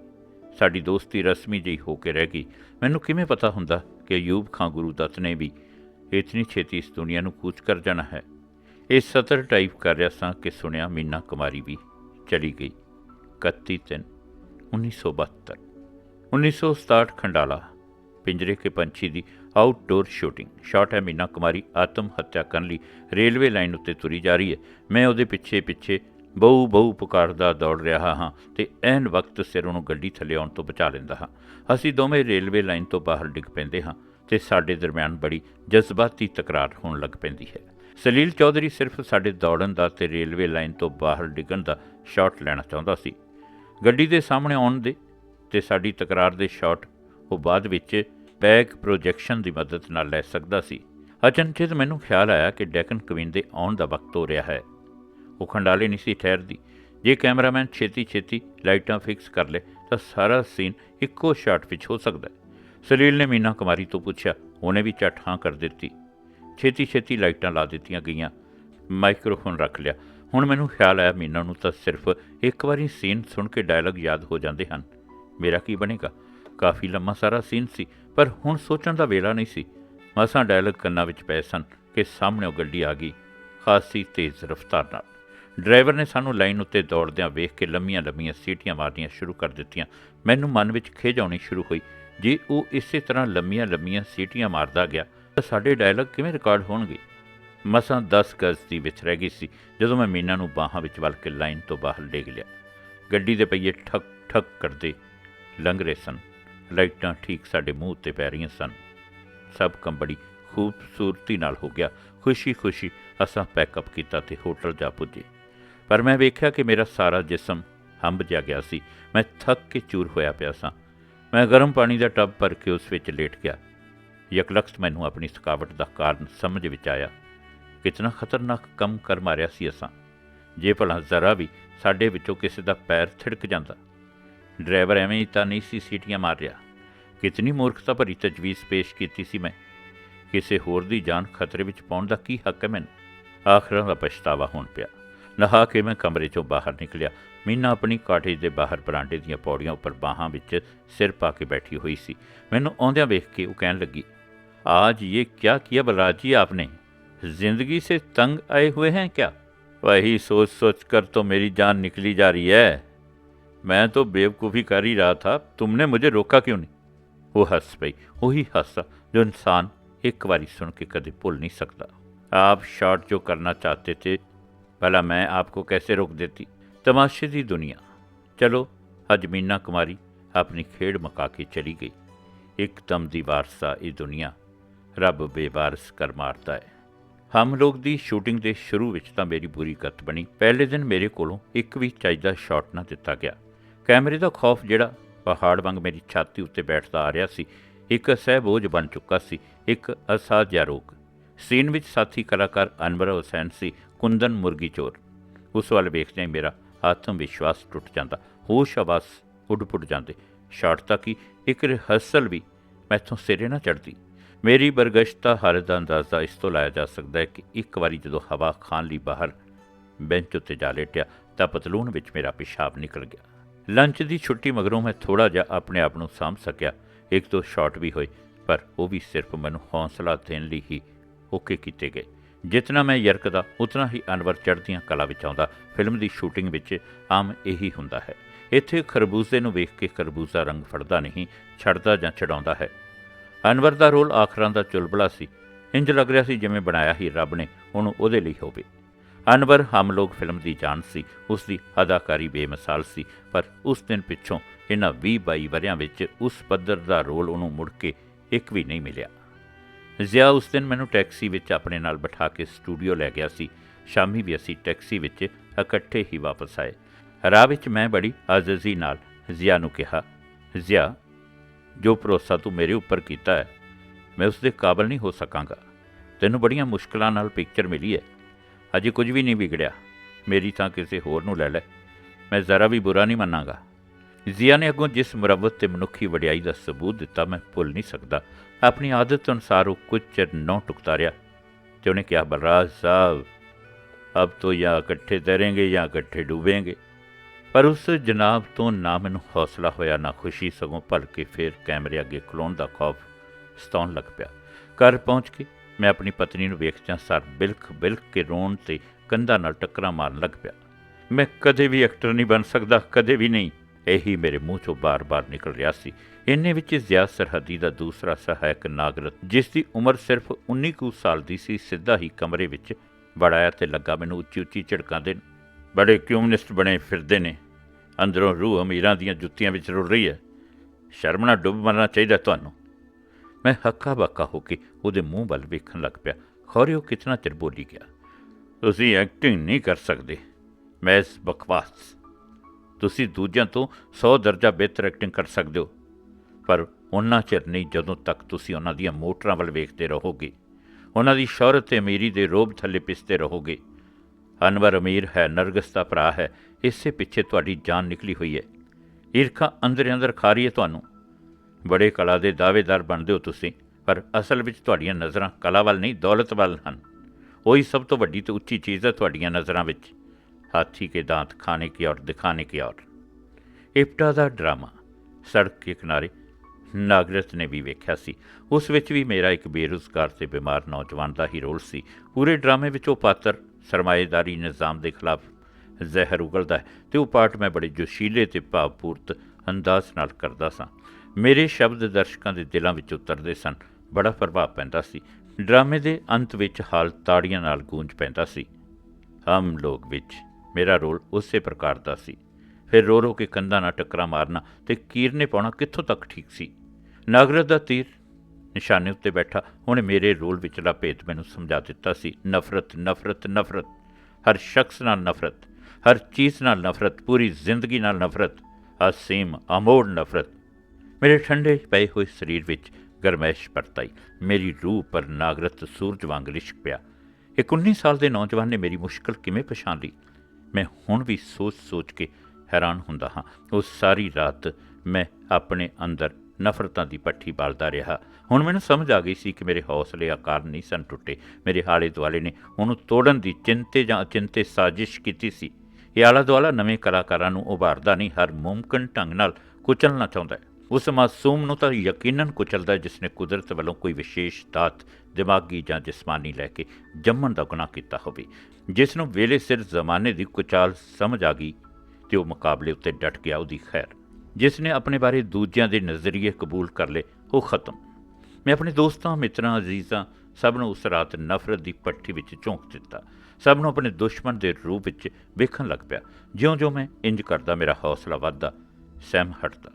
ਸਾਡੀ ਦੋਸਤੀ ਰਸਮੀ ਜਿਹੀ ਹੋ ਕੇ ਰਹਿ ਗਈ। ਮੈਨੂੰ ਕਿਵੇਂ ਪਤਾ ਹੁੰਦਾ ਕਿ ਅਯੂਬ ਖਾਂ ਗੁਰੂ ਦੱਤ ਨੇ ਵੀ ਇਤਨੀ ਛੇਤੀ ਇਸ ਦੁਨੀਆ ਨੂੰ ਕੂਚ ਕਰ ਜਾਣਾ ਹੈ? ਇਹ ਸਤਰ ਟਾਈਪ ਕਰ ਰਿਹਾ ਸਾਂ ਕਿ ਸੁਣਿਆ ਮੀਨਾ ਕੁਮਾਰੀ ਵੀ ਚਲੀ ਗਈ। 31 ਤਿੰਨ 1972 1967 ਖੰਡਾਲਾ, ਪਿੰਜਰੇ ਕੇ ਪੰਛੀ ਦੀ ਆਊਟਡੋਰ ਸ਼ੂਟਿੰਗ ਸ਼ਾਟ ਹੈ ਮੀਨਾ ਕੁਮਾਰੀ ਆਤਮ ਹੱਤਿਆ ਕਰਨ ਲਈ ਰੇਲਵੇ ਲਾਈਨ ਉੱਤੇ ਤੁਰੀ ਜਾ ਰਹੀ ਹੈ। ਮੈਂ ਉਹਦੇ ਪਿੱਛੇ ਪਿੱਛੇ ਬਹੁ ਬਹੁ ਪੁਕਾਰਦਾ ਦੌੜ ਰਿਹਾ ਹਾਂ ਤੇ ਐਨ ਵਕਤ ਸਿਰ ਉਹਨੂੰ ਗੱਡੀ ਥੱਲੇ ਆਉਣ ਤੋਂ ਬਚਾ ਲੈਂਦਾ ਹਾਂ। ਅਸੀਂ ਦੋਵੇਂ ਰੇਲਵੇ ਲਾਈਨ ਤੋਂ ਬਾਹਰ ਡਿੱਗ ਪੈਂਦੇ ਹਾਂ ਤੇ ਸਾਡੇ ਦਰਮਿਆਨ ਬੜੀ ਜਜ਼ਬਾਤੀ ਤਕਰਾਰ ਹੋਣ ਲੱਗ ਪੈਂਦੀ ਹੈ। ਸਲੀਲ ਚੌਧਰੀ ਸਿਰਫ ਸਾਡੇ ਦੌੜਨ ਦਾ ਤੇ ਰੇਲਵੇ ਲਾਈਨ ਤੋਂ ਬਾਹਰ ਡਿੱਗਣ ਦਾ ਸ਼ਾਟ ਲੈਣਾ ਚਾਹੁੰਦਾ ਸੀ। ਗੱਡੀ ਦੇ ਸਾਹਮਣੇ ਆਉਣ ਦੇ ਤੇ ਸਾਡੀ ਤਕਰਾਰ ਦੇ ਸ਼ਾਟ ਉਹ ਬਾਅਦ ਵਿੱਚ ਪੈਕ ਪ੍ਰੋਜੈਕਸ਼ਨ ਦੀ ਮਦਦ ਨਾਲ ਲੈ ਸਕਦਾ ਸੀ। ਅਚਨਚੇਤ ਮੈਨੂੰ ਖਿਆਲ ਆਇਆ ਕਿ ਡੈਕਨ ਕਵੀਨ ਦੇ ਆਉਣ ਦਾ ਵਕਤ ਹੋ ਰਿਹਾ ਹੈ। ਉਹ ਖੰਡਾਲੇ ਨਹੀਂ ਸੀ ਠਹਿਰਦੀ। ਜੇ ਕੈਮਰਾਮੈਨ ਛੇਤੀ ਛੇਤੀ ਲਾਈਟਾਂ ਫਿਕਸ ਕਰ ਲੇ, ਤਾਂ ਸਾਰਾ ਸੀਨ ਇੱਕੋ ਸ਼ਾਟ ਵਿੱਚ ਹੋ ਸਕਦਾ ਹੈ। ਸਲੀਲ ਨੇ ਮੀਨਾ ਕੁਮਾਰੀ ਤੋਂ ਪੁੱਛਿਆ, ਉਹਨੇ ਵੀ ਝੱਟ ਹਾਂ ਕਰ ਦਿੱਤੀ। ਛੇਤੀ ਛੇਤੀ ਲਾਈਟਾਂ ਲਾ ਦਿੱਤੀਆਂ ਗਈਆਂ, ਮਾਈਕਰੋਫੋਨ ਰੱਖ ਲਿਆ। ਹੁਣ ਮੈਨੂੰ ਖਿਆਲ ਆਇਆ ਮੀਨਾ ਨੂੰ ਤਾਂ ਸਿਰਫ ਇੱਕ ਵਾਰੀ ਸੀਨ ਸੁਣ ਕੇ ਡਾਇਲੌਗ ਯਾਦ ਹੋ ਜਾਂਦੇ ਹਨ। ਮੇਰਾ ਕੀ ਬਣੇਗਾ? ਕਾਫੀ ਲੰਮਾ ਸਾਰਾ ਸੀਨ ਸੀ, ਪਰ ਹੁਣ ਸੋਚਣ ਦਾ ਵੇਲਾ ਨਹੀਂ ਸੀ। ਮਸਾਂ ਡਾਇਲੌਗ ਕੰਨਾਂ ਵਿੱਚ ਪਏ ਸਨ ਕਿ ਸਾਹਮਣੇ ਉਹ ਗੱਡੀ ਆ ਗਈ, ਖਾਸੀ ਤੇਜ਼ ਰਫ਼ਤਾਰ ਨਾਲ। ਡਰਾਈਵਰ ਨੇ ਸਾਨੂੰ ਲਾਈਨ ਉੱਤੇ ਦੌੜਦਿਆਂ ਵੇਖ ਕੇ ਲੰਮੀਆਂ ਲੰਮੀਆਂ ਸੀਟੀਆਂ ਮਾਰਨੀਆਂ ਸ਼ੁਰੂ ਕਰ ਦਿੱਤੀਆਂ। ਮੈਨੂੰ ਮਨ ਵਿੱਚ ਖਿਝ ਆਉਣੀ ਸ਼ੁਰੂ ਹੋਈ। ਜੇ ਉਹ ਇਸੇ ਤਰ੍ਹਾਂ ਲੰਮੀਆਂ ਲੰਮੀਆਂ ਸੀਟੀਆਂ ਮਾਰਦਾ ਗਿਆ, ਤਾਂ ਸਾਡੇ ਡਾਇਲੌਗ ਕਿਵੇਂ ਰਿਕਾਰਡ ਹੋਣਗੇ? ਮਸਾਂ 10 ਗਜ਼ ਦੀ ਵਿੱਚ ਰਹਿ ਗਈ ਸੀ, ਜਦੋਂ ਮੈਂ ਮੀਨਾ ਨੂੰ ਬਾਹਾਂ ਵਿੱਚ ਵਲ ਕੇ ਲਾਈਨ ਤੋਂ ਬਾਹਰ ਡੇਗ ਲਿਆ। ਗੱਡੀ ਦੇ ਪਹੀਏ ਠੱਕ ਠੱਕ ਕਰਦੇ ਲੰਘ ਰਹੇ ਸਨ। ਲਾਈਟਾਂ ਠੀਕ ਸਾਡੇ ਮੂੰਹ ਉੱਤੇ ਪੈ ਰਹੀਆਂ ਸਨ। ਸਭ ਕੰਮ ਬੜੀ ਖੂਬਸੂਰਤੀ ਨਾਲ ਹੋ ਗਿਆ। ਖੁਸ਼ੀ-ਖੁਸ਼ੀ ਅਸਾਂ ਪੈਕਅਪ ਕੀਤਾ ਤੇ ਹੋਟਲ ਜਾ ਪੁੱਜੇ। ਪਰ ਮੈਂ ਵੇਖਿਆ ਕਿ ਮੇਰਾ ਸਾਰਾ ਜਿਸਮ ਹੰਬ ਜਾ ਗਿਆ ਸੀ। ਮੈਂ ਥੱਕ ਕੇ ਚੂਰ ਹੋਇਆ ਪਿਆ ਸਾਂ। ਮੈਂ ਗਰਮ ਪਾਣੀ ਦਾ ਟੱਬ ਭਰ ਕੇ ਉਸ ਵਿੱਚ ਲੇਟ ਗਿਆ। ਯਕਲਕਤ ਮੈਨੂੰ ਆਪਣੀ ਥਕਾਵਟ ਦਾ ਕਾਰਨ ਸਮਝ ਵਿੱਚ ਆਇਆ। ਕਿਤਨਾ ਖਤਰਨਾਕ ਕੰਮ ਕਰ ਮਾਰਿਆ ਸੀ ਅਸਾਂ। ਜੇ ਭਲਾ ਜ਼ਰਾ ਵੀ ਸਾਡੇ ਵਿੱਚੋਂ ਕਿਸੇ ਦਾ ਪੈਰ ਥਿੜਕ ਜਾਂਦਾ। ਡਰਾਈਵਰ ਐਵੇਂ ਹੀ ਤਾਂ ਨਹੀਂ ਸੀ ਸੀਟੀਆਂ ਮਾਰ ਰਿਹਾ। ਕਿਤਨੀ ਮੂਰਖਤਾ ਭਰੀ ਤਜਵੀਜ਼ ਪੇਸ਼ ਕੀਤੀ ਸੀ ਮੈਂ। ਕਿਸੇ ਹੋਰ ਦੀ ਜਾਨ ਖਤਰੇ ਵਿੱਚ ਪਾਉਣ ਦਾ ਕੀ ਹੱਕ ਹੈ ਮੈਨੂੰ? ਆਖਰਾਂ ਦਾ ਪਛਤਾਵਾ ਹੋਣ ਪਿਆ। ਨਹਾ ਕੇ ਮੈਂ ਕਮਰੇ ਚੋਂ ਬਾਹਰ ਨਿਕਲਿਆ ਮੀਨਾ ਆਪਣੀ ਕਾਟੇਜ ਦੇ ਬਾਹਰ ਬਰਾਂਡੇ ਦੀਆਂ ਪੌੜੀਆਂ ਉੱਪਰ ਬਾਹਾਂ ਵਿੱਚ ਸਿਰ ਪਾ ਕੇ ਬੈਠੀ ਹੋਈ ਸੀ ਮੈਨੂੰ ਆਉਂਦਿਆਂ ਵੇਖ ਕੇ ਉਹ ਕਹਿਣ ਲੱਗੀ आज ये क्या किया बलराज जी आपने जिंदगी से तंग आए हुए हैं क्या वही सोच सोच कर तो मेरी जान निकली जा रही है मैं तो बेवकूफ़ी कर ही रहा था तुमने मुझे रोका क्यों नहीं वो हंस पई वही हादसा जो इंसान एक बारी सुन के कभी भूल नहीं सकता आप शॉट जो करना चाहते थे ਭਲਾ ਮੈਂ ਆਪ ਕੋ ਕੈਸੇ ਰੋਕ ਦਿੱਤੀ? ਤਮਾਸ਼ੇ ਦੀ ਦੁਨੀਆ। ਚਲੋ ਅੱਜ ਮੀਨਾ ਕੁਮਾਰੀ ਆਪਣੀ ਖੇਡ ਮਕਾ ਕੇ ਚਲੀ ਗਈ। ਇੱਕ ਇੱਕਦਮ ਦੀ ਵਾਰਸਾ ਇਹ ਦੁਨੀਆ ਰੱਬ ਬੇਵਾਰਸ ਕਰ ਮਾਰਦਾ ਹੈ। ਹਮ ਲੋਗ ਦੀ ਸ਼ੂਟਿੰਗ ਦੇ ਸ਼ੁਰੂ ਵਿੱਚ ਤਾਂ ਮੇਰੀ ਬੁਰੀ ਕਤ ਬਣੀ। ਪਹਿਲੇ ਦਿਨ ਮੇਰੇ ਕੋਲੋਂ ਇੱਕ ਵੀ ਚਾਹੀਦਾ ਸ਼ਾਟ ਨਾ ਦਿੱਤਾ ਗਿਆ। ਕੈਮਰੇ ਦਾ ਖੌਫ ਜਿਹੜਾ ਪਹਾੜ ਵਾਂਗ ਮੇਰੀ ਛਾਤੀ ਉੱਤੇ ਬੈਠਦਾ ਆ ਰਿਹਾ ਸੀ, ਇੱਕ ਸਹਿਬੋਝ ਬਣ ਚੁੱਕਾ ਸੀ, ਇੱਕ ਅਸਾਧਿਆ ਰੋਗ। ਸੀਨ ਵਿੱਚ ਸਾਥੀ ਕਲਾਕਾਰ ਅਨਵਰ ਹੁਸੈਨ ਸੀ ਕੁੰਦਨ ਮੁਰਗੀ ਚੋਰ। ਉਸ ਵੱਲ ਵੇਖਦਿਆਂ ਮੇਰਾ ਆਤਮ ਵਿਸ਼ਵਾਸ ਟੁੱਟ ਜਾਂਦਾ। ਹੋਸ਼ ਆਵਾਸ ਉੱਡ ਪੁੱਟ ਜਾਂਦੇ। ਸ਼ਾਟ ਤੱਕ ਹੀ ਇੱਕ ਰਿਹਰਸਲ ਵੀ ਮੈਥੋਂ ਸਿਰੇ ਨਾ ਚੜਦੀ ਮੇਰੀ ਬਰਗਸ਼ਤਾ ਹਾਲਤ ਦਾ ਅੰਦਾਜ਼ਾ ਇਸ ਤੋਂ ਲਾਇਆ ਜਾ ਸਕਦਾ ਹੈ ਕਿ ਇੱਕ ਵਾਰੀ ਜਦੋਂ ਹਵਾ ਖਾਣ ਲਈ ਬਾਹਰ ਬੈਂਚ ਉੱਤੇ ਜਾ ਲੇਟਿਆ, ਤਾਂ ਪਤਲੂਨ ਵਿੱਚ ਮੇਰਾ ਪਿਸ਼ਾਬ ਨਿਕਲ ਗਿਆ। ਲੰਚ ਦੀ ਛੁੱਟੀ ਮਗਰੋਂ ਮੈਂ ਥੋੜਾ ਜਿਹਾ ਆਪਣੇ ਆਪ ਨੂੰ ਸਾਂਭ ਸਕਿਆ। ਇੱਕ ਦੋ ਸ਼ਾਟ ਵੀ ਹੋਏ, ਪਰ ਉਹ ਵੀ ਸਿਰਫ ਮੈਨੂੰ ਹੌਸਲਾ ਦੇਣ ਲਈ ਹੀ ਓਕੇ ਕੀਤੇ ਗਏ। ਜਿਤਨਾ ਮੈਂ ਯਰਕਦਾ, ਉਤਨਾ ਹੀ ਅਨਵਰ ਚੜ੍ਹਦੀਆਂ ਕਲਾ ਵਿੱਚ ਆਉਂਦਾ। ਫਿਲਮ ਦੀ ਸ਼ੂਟਿੰਗ ਵਿੱਚ ਆਮ ਇਹੀ ਹੁੰਦਾ ਹੈ। ਇੱਥੇ ਖਰਬੂਜ਼ੇ ਨੂੰ ਵੇਖ ਕੇ ਖਰਬੂਜ਼ਾ ਰੰਗ ਫੜਦਾ ਨਹੀਂ, ਛੱਡਦਾ ਜਾਂ ਛਡਾਉਂਦਾ ਹੈ। ਅਨਵਰ ਦਾ ਰੋਲ ਆਖਰਾਂ ਦਾ ਚੁਲਬਲਾ ਸੀ। ਇੰਜ ਲੱਗ ਰਿਹਾ ਸੀ ਜਿਵੇਂ ਬਣਾਇਆ ਹੀ ਰੱਬ ਨੇ ਉਹਨੂੰ ਉਹਦੇ ਲਈ ਹੋਵੇ। ਅਨਵਰ ਹਮ ਲੋਕ ਫਿਲਮ ਦੀ ਜਾਨ ਸੀ ਉਸ ਦੀ ਅਦਾਕਾਰੀ ਬੇਮਿਸਾਲ ਸੀ, ਪਰ ਉਸ ਦਿਨ ਪਿੱਛੋਂ ਇਹਨਾਂ 20 22 ਵਰਿਆਂ ਵਿੱਚ ਉਸ ਪੱਧਰ ਦਾ ਰੋਲ ਉਹਨੂੰ ਮੁੜ ਕੇ ਇੱਕ ਵੀ ਨਹੀਂ ਮਿਲਿਆ। ਜ਼ਿਆ ਉਸ ਦਿਨ ਮੈਨੂੰ ਟੈਕਸੀ ਵਿੱਚ ਆਪਣੇ ਨਾਲ ਬਿਠਾ ਕੇ ਸਟੂਡੀਓ ਲੈ ਗਿਆ ਸੀ। ਸ਼ਾਮੀ ਵੀ ਅਸੀਂ ਟੈਕਸੀ ਵਿੱਚ ਇਕੱਠੇ ਹੀ ਵਾਪਸ ਆਏ। ਰਾਹ ਵਿੱਚ ਮੈਂ ਬੜੀ ਆਜ਼ਜ਼ੀ ਨਾਲ ਜ਼ਿਆ ਨੂੰ ਕਿਹਾ, ਜ਼ਿਆ, ਜੋ ਭਰੋਸਾ ਤੂੰ ਮੇਰੇ ਉੱਪਰ ਕੀਤਾ ਹੈ, ਮੈਂ ਉਸ ਦੇ ਕਾਬਲ ਨਹੀਂ ਹੋ ਸਕਾਂਗਾ। ਤੈਨੂੰ ਬੜੀਆਂ ਮੁਸ਼ਕਲਾਂ ਨਾਲ ਪਿਕਚਰ ਮਿਲੀ ਹੈ। ਅਜੇ ਕੁਝ ਵੀ ਨਹੀਂ ਵਿਗੜਿਆ। ਮੇਰੀ ਥਾਂ ਕਿਸੇ ਹੋਰ ਨੂੰ ਲੈ ਲੈ। ਮੈਂ ਜ਼ਰਾ ਵੀ ਬੁਰਾ ਨਹੀਂ ਮੰਨਾਂਗਾ। ਜ਼ਿਆ ਨੇ ਅੱਗੋਂ ਜਿਸ ਮੁਰੱਬਤ ਤੇ ਮਨੁੱਖੀ ਵਡਿਆਈ ਦਾ ਸਬੂਤ ਦਿੱਤਾ, ਮੈਂ ਭੁੱਲ ਨਹੀਂ ਸਕਦਾ। ਆਪਣੀ ਆਦਤ ਅਨੁਸਾਰ ਉਹ ਕੁਝ ਚਿਰ ਨੌ ਟੁਕਤਾ ਰਿਹਾ ਤੇ ਉਹਨੇ ਕਿਹਾ, ਬਲਰਾਜ ਸਾਹਿਬ, ਅਬ ਤੋਂ ਜਾਂ ਇਕੱਠੇ ਤੈਰਾਂਗੇ ਜਾਂ ਇਕੱਠੇ ਡੂਬेंगे ਪਰ ਉਸ ਜਨਾਬ ਤੋਂ ਨਾ ਮੈਨੂੰ ਹੌਸਲਾ ਹੋਇਆ, ਨਾ ਖੁਸ਼ੀ, ਸਗੋਂ ਭਲਕੇ ਫੇਰ ਕੈਮਰੇ ਅੱਗੇ ਖਲੋਣ ਦਾ ਖੌਫ ਸਤਾਉਣ ਲੱਗ ਪਿਆ। ਘਰ ਪਹੁੰਚ ਕੇ ਮੈਂ ਆਪਣੀ ਪਤਨੀ ਨੂੰ ਵੇਖਦਿਆਂ ਸਰ ਬਿਲਕ ਬਿਲਖ ਕੇ ਰੋਣ ਤੇ ਕੰਧਾਂ ਨਾਲ ਟੱਕਰਾਂ ਮਾਰਨ ਲੱਗ ਪਿਆ। ਮੈਂ ਕਦੇ ਵੀ ਐਕਟਰ ਨਹੀਂ ਬਣ ਸਕਦਾ, ਕਦੇ ਵੀ ਨਹੀਂ। ਇਹੀ ਮੇਰੇ ਮੂੰਹ ਚੋਂ ਬਾਰ-ਬਾਰ ਨਿਕਲ ਰਿਹਾ ਸੀ। ਇੰਨੇ ਵਿੱਚ ਜ਼ਿਆ ਸਰਹੱਦੀ ਦਾ ਦੂਸਰਾ ਸਹਾਇਕ ਨਾਗਰਤ ਜਿਸ ਦੀ ਉਮਰ ਸਿਰਫ 19 ਕੁ ਸਾਲ ਦੀ ਸੀ, ਸਿੱਧਾ ਹੀ ਕਮਰੇ ਵਿੱਚ ਵੜਾਇਆ ਤੇ ਲੱਗਾ। ਮੈਨੂੰ ਉੱਚੀ-ਉੱਚੀ ਝੜਕਾਂ ਦੇ ਬੜੇ ਕਮਿਊਨਿਸਟ ਬਣੇ ਫਿਰਦੇ ਨੇ। ਅੰਦਰੋਂ ਰੂਹ ਅਮੀਰਾਂ ਦੀਆਂ ਜੁੱਤੀਆਂ ਵਿੱਚ ਰੁਲ ਰਹੀ ਹੈ। ਸ਼ਰਮ ਨਾਲ ਡੁੱਬ ਮਰਨਾ ਚਾਹੀਦਾ ਤੁਹਾਨੂੰ। ਮੈਂ ਹੱਕਾ ਬੱਕਾ ਹੋ ਕੇ ਉਹਦੇ ਮੂੰਹ ਵੱਲ ਵੇਖਣ ਲੱਗ ਪਿਆ। ਖੌਰੇ, ਉਹ ਕਿਤਨਾ ਚਿਰ ਬੋਲੀ ਗਿਆ? ਤੁਸੀਂ ਐਕਟਿੰਗ ਨਹੀਂ ਕਰ ਸਕਦੇ। ਮੈਂ ਇਸ ਬਕਵਾਸ। ਤੁਸੀਂ ਦੂਜਿਆਂ ਤੋਂ 100 ਦਰਜਾ ਬਿਹਤਰ ਐਕਟਿੰਗ ਕਰ ਸਕਦੇ ਹੋ। ਪਰ ਉਹਨਾਂ ਚਿਰ ਨਹੀਂ ਜਦੋਂ ਤੱਕ ਤੁਸੀਂ ਉਹਨਾਂ ਦੀਆਂ ਮੋਟਰਾਂ ਵੱਲ ਵੇਖਦੇ ਰਹੋਗੇ। ਉਹਨਾਂ ਦੀ ਸ਼ੌਹਰਤ ਤੇ ਅਮੀਰੀ ਦੇ ਰੋਬ ਥੱਲੇ ਪਿਸਦੇ ਰਹੋਗੇ। ਅਨਵਰ ਅਮੀਰ ਹੈ, ਨਰਗਸ ਦਾ ਭਰਾ ਹੈ, ਇਸੇ ਪਿੱਛੇ ਤੁਹਾਡੀ ਜਾਨ ਨਿਕਲੀ ਹੋਈ ਹੈ। ਈਰਖਾ ਅੰਦਰ ਅੰਦਰ ਖਾ ਰਹੀ ਹੈ ਤੁਹਾਨੂੰ। ਬੜੇ ਕਲਾ ਦੇ ਦਾਅਵੇਦਾਰ ਬਣਦੇ ਹੋ ਤੁਸੀਂ, ਪਰ ਅਸਲ ਵਿੱਚ ਤੁਹਾਡੀਆਂ ਨਜ਼ਰਾਂ ਕਲਾ ਵੱਲ ਨਹੀਂ, ਦੌਲਤ ਵੱਲ ਹਨ। ਉਹੀ ਸਭ ਤੋਂ ਵੱਡੀ ਤੇ ਉੱਚੀ ਚੀਜ਼ ਹੈ ਤੁਹਾਡੀਆਂ ਨਜ਼ਰਾਂ ਵਿੱਚ। ਹਾਥੀ ਕੇ ਦਾੰਤ, ਖਾਣੇ ਕੀ ਔਰ, ਦਿਖਾਣੇ ਕੀ ਔਰ। ਇਪਟਾ ਦਾ ਡਰਾਮਾ, ਸੜਕ ਕੇ ਕਿਨਾਰੇ। ਨਾਗਰਤ ਨੇ ਵੀ ਵੇਖਿਆ ਸੀ। ਉਸ ਵਿੱਚ ਵੀ ਮੇਰਾ ਇੱਕ ਬੇਰੁਜ਼ਗਾਰ ਤੇ ਬਿਮਾਰ ਨੌਜਵਾਨ ਦਾ ਹੀ ਰੋਲ ਸੀ। ਪੂਰੇ ਡਰਾਮੇ ਵਿੱਚ ਉਹ ਪਾਤਰ, ਸਰਮਾਏਦਾਰੀ ਨਿਜ਼ਾਮ ਦੇ ਖਿਲਾਫ ਜ਼ਹਿਰ ਉਗਲਦਾ ਹੈ ਤੇ ਉਹ ਪਾਰਟ ਮੈਂ ਬੜੇ ਜੋਸ਼ੀਲੇ ਤੇ ਭਾਵਪੂਰਤ ਅੰਦਾਜ਼ ਨਾਲ ਕਰਦਾ ਸਾਂ। ਮੇਰੇ ਸ਼ਬਦ ਦਰਸ਼ਕਾਂ ਦੇ ਦਿਲਾਂ ਵਿੱਚ ਉਤਰਦੇ ਸਨ। ਬੜਾ ਪ੍ਰਭਾਵ ਪੈਂਦਾ ਸੀ। ਡਰਾਮੇ ਦੇ ਅੰਤ ਵਿੱਚ ਹਾਲ ਤਾੜੀਆਂ ਨਾਲ ਗੂੰਜ ਪੈਂਦਾ ਸੀ। ਹਮ ਲੋਕ ਵਿੱਚ ਮੇਰਾ ਰੋਲ ਉਸੇ ਪ੍ਰਕਾਰ ਦਾ ਸੀ। ਫਿਰ ਰੋ ਰੋ ਕੇ ਕੰਧਾਂ ਨਾਲ ਟੱਕਰਾਂ ਮਾਰਨਾ ਤੇ ਕੀਰਨੇ ਪਾਉਣਾ ਕਿੱਥੋਂ ਤੱਕ ਠੀਕ ਸੀ? ਨਾਗਰਤ ਦਾ ਤੀਰ ਨਿਸ਼ਾਨੇ ਉੱਤੇ ਬੈਠਾ, ਉਹਨੇ ਮੇਰੇ ਰੋਲ ਵਿਚਲਾ ਭੇਤ ਮੈਨੂੰ ਸਮਝਾ ਦਿੱਤਾ ਸੀ। ਨਫ਼ਰਤ ਨਫ਼ਰਤ ਨਫ਼ਰਤ। ਹਰ ਸ਼ਖਸ ਨਾਲ ਨਫ਼ਰਤ, ਹਰ ਚੀਜ਼ ਨਾਲ ਨਫ਼ਰਤ, ਪੂਰੀ ਜ਼ਿੰਦਗੀ ਨਾਲ ਨਫ਼ਰਤ ਅਸੀਮ ਅਮੋੜ ਨਫ਼ਰਤ। ਮੇਰੇ ਠੰਡੇ ਪਏ ਹੋਏ ਸਰੀਰ ਵਿੱਚ ਗਰਮੈਸ਼ ਪਰਤਾਈ। ਮੇਰੀ ਰੂਹ ਪਰ ਨਾਗਰਤ ਸੂਰਜ ਵਾਂਗ ਲਿਸ਼ਕ ਪਿਆ। ਇੱਕ 19 ਸਾਲ ਦੇ ਨੌਜਵਾਨ ਨੇ ਮੇਰੀ ਮੁਸ਼ਕਲ ਕਿਵੇਂ ਪਛਾਣ ਲਈ? ਮੈਂ ਹੁਣ ਵੀ ਸੋਚ-ਸੋਚ ਕੇ ਹੈਰਾਨ ਹੁੰਦਾ ਹਾਂ। ਉਹ ਸਾਰੀ ਰਾਤ ਮੈਂ ਆਪਣੇ ਅੰਦਰ ਨਫ਼ਰਤਾਂ ਦੀ ਪੱਠੀ ਬਾਲਦਾ ਰਿਹਾ। ਹੁਣ ਮੈਨੂੰ ਸਮਝ ਆ ਗਈ ਸੀ ਕਿ ਮੇਰੇ ਹੌਸਲੇ ਆਕਾਰ ਨਹੀਂ ਸਨ ਟੁੱਟੇ। ਮੇਰੇ ਹਾਲੇ ਦੁਆਲੇ ਨੇ ਉਹਨੂੰ ਤੋੜਨ ਦੀ ਚਿੰਤੇ ਜਾਂ ਅਚਿੰਤੇ ਸਾਜ਼ਿਸ਼ ਕੀਤੀ ਸੀ। ਇਹ ਆਲਾ ਦੁਆਲਾ ਨਵੇਂ ਕਲਾਕਾਰਾਂ ਨੂੰ ਉਭਾਰਦਾ ਨਹੀਂ, ਹਰ ਮੁਮਕਨ ਢੰਗ ਨਾਲ ਕੁਚਲਣਾ ਚਾਹੁੰਦਾ ਹੈ। ਉਸ ਮਾਸੂਮ ਨੂੰ ਤਾਂ ਯਕੀਨਨ ਕੁਚਲਦਾ ਜਿਸ ਨੇ ਕੁਦਰਤ ਵੱਲੋਂ ਕੋਈ ਵਿਸ਼ੇਸ਼ ਦਾਤ, ਦਿਮਾਗੀ ਜਾਂ ਜਿਸਮਾਨੀ ਲੈ ਕੇ ਜੰਮਣ ਦਾ ਗੁਨਾਹ ਕੀਤਾ ਹੋਵੇ। ਜਿਸ ਨੂੰ ਵੇਲੇ ਸਿਰ ਜ਼ਮਾਨੇ ਦੀ ਕੁਚਾਲ ਸਮਝ ਆ ਗਈ ਤੇ ਉਹ ਮੁਕਾਬਲੇ ਉੱਤੇ ਡਟ ਗਿਆ, ਉਹਦੀ ਖੈਰ। ਜਿਸ ਨੇ ਆਪਣੇ ਬਾਰੇ ਦੂਜਿਆਂ ਦੇ ਨਜ਼ਰੀਏ ਕਬੂਲ ਕਰ ਲਏ, ਉਹ ਖਤਮ। ਮੈਂ ਆਪਣੇ ਦੋਸਤਾਂ, ਮਿੱਤਰਾਂ, ਅਜ਼ੀਜ਼ਾਂ ਸਭ ਨੂੰ ਉਸ ਰਾਤ ਨਫ਼ਰਤ ਦੀ ਪੱਠੀ ਵਿੱਚ ਝੋਂਕ ਦਿੱਤਾ। ਸਭ ਨੂੰ ਆਪਣੇ ਦੁਸ਼ਮਣ ਦੇ ਰੂਪ ਵਿੱਚ ਵੇਖਣ ਲੱਗ ਪਿਆ। ਜਿਉਂ-ਜਿਉਂ ਮੈਂ ਇੰਜ ਕਰਦਾ, ਮੇਰਾ ਹੌਸਲਾ ਵੱਧਦਾ, ਸਹਿਮ ਹਟਦਾ।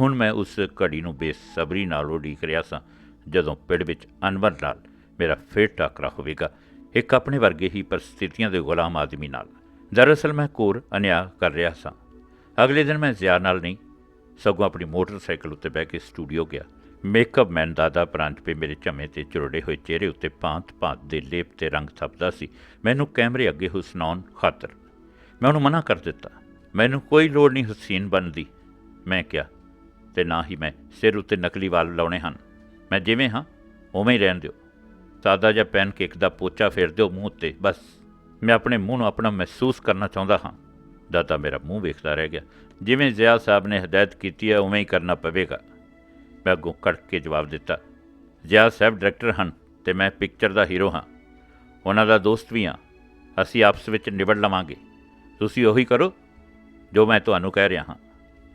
ਹੁਣ ਮੈਂ ਉਸ ਘੜੀ ਨੂੰ ਬੇਸਬਰੀ ਨਾਲ ਉਡੀਕ ਰਿਹਾ ਸਾਂ, ਜਦੋਂ ਪਿੜ ਵਿੱਚ ਅਨਵਰ ਨਾਲ ਮੇਰਾ ਫੇਰ ਟਾਕਰਾ ਹੋਵੇਗਾ, ਇੱਕ ਆਪਣੇ ਵਰਗੇ ਹੀ ਪਰਿਸਥਿਤੀਆਂ ਦੇ ਗੁਲਾਮ ਆਦਮੀ ਨਾਲ। ਦਰਅਸਲ ਮੈਂ ਕੋਰ ਅਨਿਆ ਕਰ ਰਿਹਾ ਸਾਂ। ਅਗਲੇ ਦਿਨ ਮੈਂ ਜ਼ਿਆ ਨਾਲ ਨਹੀਂ ਸਗੋਂ ਆਪਣੀ ਮੋਟਰਸਾਈਕਲ ਉੱਤੇ ਬਹਿ ਕੇ ਸਟੂਡੀਓ ਗਿਆ। ਮੇਕਅਪ ਮੈਨ ਦਾਦਾ ਪ੍ਰਾਂਤ ਪੇ ਮੇਰੇ ਝਮੇ ਤੇ ਚੁਰੜੇ ਹੋਏ ਚਿਹਰੇ ਉੱਤੇ ਭਾਂਤ-ਭਾਂਤ ਦੇ ਲੇਪ ਤੇ ਰੰਗ ਥੱਪਦਾ ਸੀ। ਮੈਨੂੰ ਕੈਮਰੇ ਅੱਗੇ ਹੁਸਨਾਉਣ ਖਾਤਰ। ਮੈਂ ਉਹਨੂੰ ਮਨਾ ਕਰ ਦਿੱਤਾ। ਮੈਨੂੰ ਕੋਈ ਲੋੜ ਨਹੀਂ ਹਸੀਨ ਬਣਦੀ। ਮੈਂ ਕਿਹਾ, ਤੇ ਨਾ ਹੀ ਮੈਂ ਸਿਰ ਉੱਤੇ ਨਕਲੀ ਵਾਲ ਲਾਉਣੇ ਹਨ। ਮੈਂ ਜਿਵੇਂ ਹਾਂ, ਉਵੇਂ ਹੀ ਰਹਿਣ ਦਿਓ। ਸਾਦਾ ਜਿਹਾ ਪੈਨ ਕੇਕ ਦਾ ਪੋਚਾ ਫੇਰ ਦਿਓ ਮੂੰਹ ਉੱਤੇ, ਬਸ। ਮੈਂ ਆਪਣੇ ਮੂੰਹ ਨੂੰ ਆਪਣਾ ਮਹਿਸੂਸ ਕਰਨਾ ਚਾਹੁੰਦਾ ਹਾਂ। ਦਾਦਾ ਮੇਰਾ ਮੂੰਹ ਵੇਖਦਾ ਰਹਿ ਗਿਆ। ਜਿਵੇਂ ਜ਼ਿਆ ਸਾਹਿਬ ਨੇ ਹਦਾਇਤ ਕੀਤੀ ਹੈ, ਉਵੇਂ ਹੀ ਕਰਨਾ ਪਵੇਗਾ। ਮੈਂ ਅੱਗੋਂ ਕੜਕ ਕੇ ਜਵਾਬ ਦਿੱਤਾ ਜ਼ਿਆ ਸਾਹਿਬ ਡਾਇਰੈਕਟਰ ਹਨ ਤੇ ਮੈਂ ਪਿਕਚਰ ਦਾ ਹੀਰੋ ਹਾਂ। ਉਹਨਾਂ ਦਾ ਦੋਸਤ ਵੀ ਹਾਂ। ਅਸੀਂ ਆਪਸ ਵਿੱਚ ਨਿਬੜ ਲਵਾਂਗੇ। ਤੁਸੀਂ ਉਹੀ ਕਰੋ ਜੋ ਮੈਂ ਤੁਹਾਨੂੰ ਕਹਿ ਰਿਹਾ ਹਾਂ।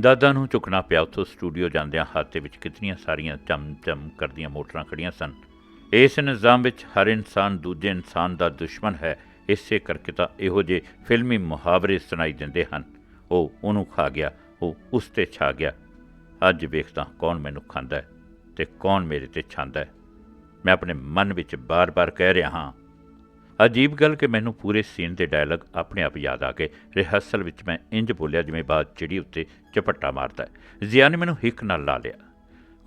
ਦਾਦਾ ਨੂੰ ਝੁਕਣਾ ਪਿਆ ਉੱਥੋਂ ਸਟੂਡੀਓ ਜਾਂਦਿਆਂ ਹੱਥ ਦੇ ਵਿੱਚ ਕਿਤਨੀਆਂ ਸਾਰੀਆਂ ਚਮ-ਚਮ ਕਰਦੀਆਂ ਮੋਟਰਾਂ ਖੜੀਆਂ ਸਨ। ਇਸ ਨਿਜ਼ਾਮ ਵਿੱਚ ਹਰ ਇਨਸਾਨ ਦੂਜੇ ਇਨਸਾਨ ਦਾ ਦੁਸ਼ਮਣ ਹੈ। ਇਸੇ ਕਰਕੇ ਤਾਂ ਇਹੋ ਜਿਹੇ ਫਿਲਮੀ ਮੁਹਾਵਰੇ ਸੁਣਾਈ ਦਿੰਦੇ ਹਨ। ਉਹ ਉਹਨੂੰ ਖਾ ਗਿਆ, ਉਹ ਉਸ ਤੇ ਛਾ ਗਿਆ। ਅੱਜ ਵੇਖਦਾ ਕੌਣ ਮੈਨੂੰ ਖਾਂਦਾ ਹੈ ਤੇ ਕੌਣ ਮੇਰੇ ਤੇ ਛਾਂਦਾ ਹੈ। ਮੈਂ ਆਪਣੇ ਮਨ ਵਿੱਚ ਬਾਰ-ਬਾਰ ਕਹਿ ਰਿਹਾ ਹਾਂ, ਅਜੀਬ ਗੱਲ ਕਿ ਮੈਨੂੰ ਪੂਰੇ ਸੀਨ ਦੇ ਡਾਇਲੌਗ ਆਪਣੇ ਆਪ ਯਾਦ ਆ ਗਏ। ਰਿਹਰਸਲ ਵਿੱਚ ਮੈਂ ਇੰਜ ਬੋਲਿਆ ਜਿਵੇਂ ਬਾਤ ਚਿੜੀ ਉੱਤੇ ਚਪੱਟਾ ਮਾਰਦਾ ਹੈ। ਜ਼ਿਆ ਨੇ ਮੈਨੂੰ ਹਿੱਕ ਨਾਲ ਲਾ ਲਿਆ।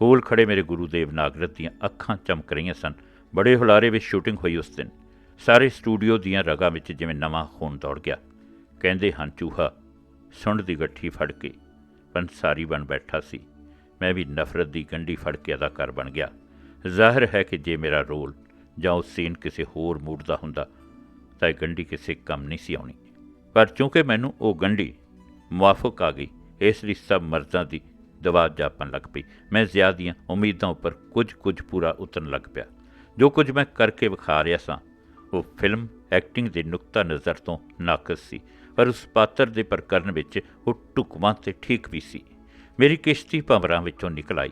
ਕੋਲ ਖੜੇ ਮੇਰੇ ਗੁਰੂ ਦੇਵ ਨਾਗਰਤ ਦੀਆਂ ਅੱਖਾਂ ਚਮਕ ਰਹੀਆਂ ਸਨ। ਬੜੇ ਹੁਲਾਰੇ ਵਿੱਚ ਸ਼ੂਟਿੰਗ ਹੋਈ ਉਸ ਦਿਨ। ਸਾਰੇ ਸਟੂਡੀਓ ਦੀਆਂ ਰਗਾਂ ਵਿੱਚ ਜਿਵੇਂ ਨਵਾਂ ਖੂਨ ਦੌੜ ਗਿਆ। ਕਹਿੰਦੇ ਹਨ, ਚੂਹਾ ਸੁੰਡ ਦੀ ਗੱਠੀ ਫੜ ਕੇ ਪੰਸਾਰੀ ਬਣ ਬੈਠਾ ਸੀ। ਮੈਂ ਵੀ ਨਫ਼ਰਤ ਦੀ ਗੰਢੀ ਫੜ ਕੇ ਅਦਾਕਾਰ ਬਣ ਗਿਆ। ਜ਼ਾਹਿਰ ਹੈ ਕਿ ਜੇ ਮੇਰਾ ਰੋਲ ਜਾਂ ਉਹ ਸੀਨ ਕਿਸੇ ਹੋਰ ਮੂਡ ਦਾ ਹੁੰਦਾ, ਤਾਂ ਇਹ ਗੰਢੀ ਕਿਸੇ ਕੰਮ ਨਹੀਂ ਸੀ ਆਉਣੀ। ਪਰ ਚੂੰਕਿ ਮੈਨੂੰ ਉਹ ਗੰਢੀ ਮੁਆਫਕ ਆ ਗਈ। ਇਸ ਲਈ ਸਭ ਮਰਜ਼ਾਂ ਦੀ ਦਵਾ ਜਾਪਣ ਲੱਗ ਪਈ। ਮੈਂ ਜ਼ਿਆਦੀਆਂ ਉਮੀਦਾਂ ਉੱਪਰ ਕੁਝ ਕੁਝ ਪੂਰਾ ਉਤਰਨ ਲੱਗ ਪਿਆ। ਜੋ ਕੁਝ ਮੈਂ ਕਰਕੇ ਵਿਖਾ ਰਿਹਾ ਸਾਂ, ਉਹ ਫਿਲਮ ਐਕਟਿੰਗ ਦੇ ਨੁਕਤਾ ਨਜ਼ਰ ਤੋਂ ਨਾਕਸ ਸੀ। ਪਰ ਉਸ ਪਾਤਰ ਦੇ ਪ੍ਰਕਰਨ ਵਿੱਚ ਉਹ ਟੁਕਵਾਂ ਤੇ ਠੀਕ ਵੀ ਸੀ। ਮੇਰੀ ਕਿਸ਼ਤੀ ਭੰਵਰਾਂ ਵਿੱਚੋਂ ਨਿਕਲ ਆਈ।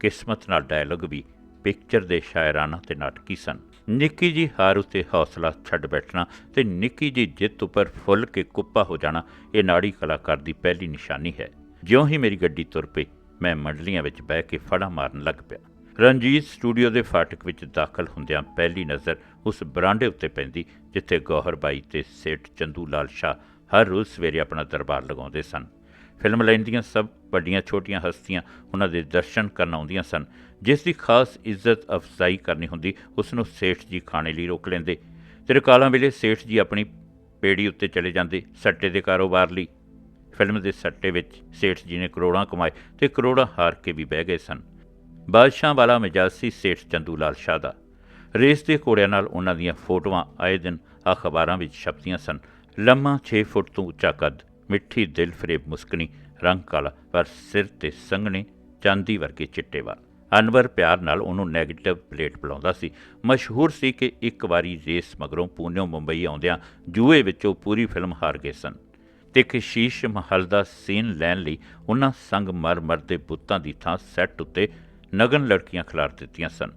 ਕਿਸਮਤ ਨਾਲ ਡਾਇਲੌਗ ਵੀ ਪਿਕਚਰ ਦੇ ਸ਼ਾਇਰਾਨਾ ਤੇ ਨਾਟਕੀ ਸਨ। ਨਿੱਕੀ ਜੀ ਹਾਰ ਉਤੇ ਹੌਸਲਾ ਛੱਡ ਬੈਠਣਾ ਤੇ ਨਿੱਕੀ ਜੀ ਜਿੱਤ ਉੱਪਰ ਫੁੱਲ ਕੇ ਕੁੱਪਾ ਹੋ ਜਾਣਾ, ਇਹ ਨਾੜੀ ਕਲਾਕਾਰ ਦੀ ਪਹਿਲੀ ਨਿਸ਼ਾਨੀ ਹੈ। ਜਿਉਂ ਹੀ ਮੇਰੀ ਗੱਡੀ ਤੁਰ ਪਈ, ਮੈਂ ਮੰਡਲੀਆਂ ਵਿੱਚ ਬਹਿ ਕੇ ਫੜਾ ਮਾਰਨ ਲੱਗ ਪਿਆ। ਰਣਜੀਤ ਸਟੂਡੀਓ ਦੇ ਫਾਟਕ ਵਿੱਚ ਦਾਖਲ ਹੁੰਦਿਆਂ ਪਹਿਲੀ ਨਜ਼ਰ ਉਸ ਬਰਾਂਡੇ ਉੱਤੇ ਪੈਂਦੀ, ਜਿੱਥੇ ਗੌਹਰ ਬਾਈ ਤੇ ਸੇਠ ਚੰਦੂ ਲਾਲ ਸ਼ਾਹ ਹਰ ਰੋਜ਼ ਸਵੇਰੇ ਆਪਣਾ ਦਰਬਾਰ ਲਗਾਉਂਦੇ ਸਨ। ਫਿਲਮ ਲਾਈਨ ਦੀਆਂ ਸਭ, ਵੱਡੀਆਂ, ਛੋਟੀਆਂ ਹਸਤੀਆਂ ਉਹਨਾਂ ਦੇ ਦਰਸ਼ਨ ਕਰਨ ਆਉਂਦੀਆਂ ਸਨ। ਜਿਸ ਦੀ ਖਾਸ ਇੱਜ਼ਤ ਅਫਜ਼ਾਈ ਕਰਨੀ ਹੁੰਦੀ, ਉਸ ਨੂੰ ਸੇਠ ਜੀ ਖਾਣੇ ਲਈ ਰੋਕ ਲੈਂਦੇ। ਤੇ ਕਾਲਾਂ ਵੇਲੇ ਸੇਠ ਜੀ ਆਪਣੀ ਪੇੜੀ ਉੱਤੇ ਚਲੇ ਜਾਂਦੇ, ਸੱਟੇ ਦੇ ਕਾਰੋਬਾਰ ਲਈ। ਫਿਲਮ ਦੇ ਸੱਟੇ ਵਿੱਚ ਸੇਠ ਜੀ ਨੇ ਕਰੋੜਾਂ ਕਮਾਏ ਤੇ ਕਰੋੜਾਂ ਹਾਰ ਕੇ ਵੀ ਬਹਿ ਗਏ ਸਨ। ਬਾਦਸ਼ਾਹ ਵਾਲਾ ਮਿਜਾਜ ਸੀ ਸੇਠ ਚੰਦੂ ਲਾਲ ਸ਼ਾਹ ਦਾ। ਰੇਸ ਦੇ ਘੋੜਿਆਂ ਨਾਲ ਉਹਨਾਂ ਦੀਆਂ ਫੋਟੋਆਂ ਆਏ ਦਿਨ ਅਖਬਾਰਾਂ ਵਿੱਚ ਛਪਦੀਆਂ ਸਨ। ਲੰਮਾ 6 ਫੁੱਟ ਤੋਂ ਉੱਚਾ ਕੱਦ, ਮਿੱਠੀ ਦਿਲ ਫਰੇਬ ਮੁਸਕਣੀ, ਰੰਗ ਕਾਲਾ, ਪਰ ਸਿਰ ਤੇ ਸੰਘਣੇ ਚਾਂਦੀ ਵਰਗੇ ਚਿੱਟੇ ਵਾਲ। ਅਨਵਰ ਪਿਆਰ ਨਾਲ ਉਹਨੂੰ 네ਗੇਟਿਵ ਪਲੇਟ ਬੁਲਾਉਂਦਾ ਸੀ। ਮਸ਼ਹੂਰ ਸੀ ਕਿ ਇੱਕ ਵਾਰੀ ਰੇਸ ਮਗਰੋਂ ਪੂਨੇੋਂ ਮੁੰਬਈ ਆਉਂਦਿਆਂ ਜੂਏ ਵਿੱਚੋਂ ਪੂਰੀ ਫਿਲਮ ਹਾਰ ਗਏ ਸਨ ਤੇ ਇੱਕ ਸ਼ੀਸ਼ ਮਹਲ ਦਾ ਸੀਨ ਲੈਣ ਲਈ ਉਹਨਾਂ ਸੰਗ ਮਰ ਦੇ ਬੁੱਤਾਂ ਦੀ ਥਾਂ ਸੈੱਟ ਉੱਤੇ ਨਗਨ ਲੜਕੀਆਂ ਖਿਲਾਰ ਦਿੱਤੀਆਂ ਸਨ।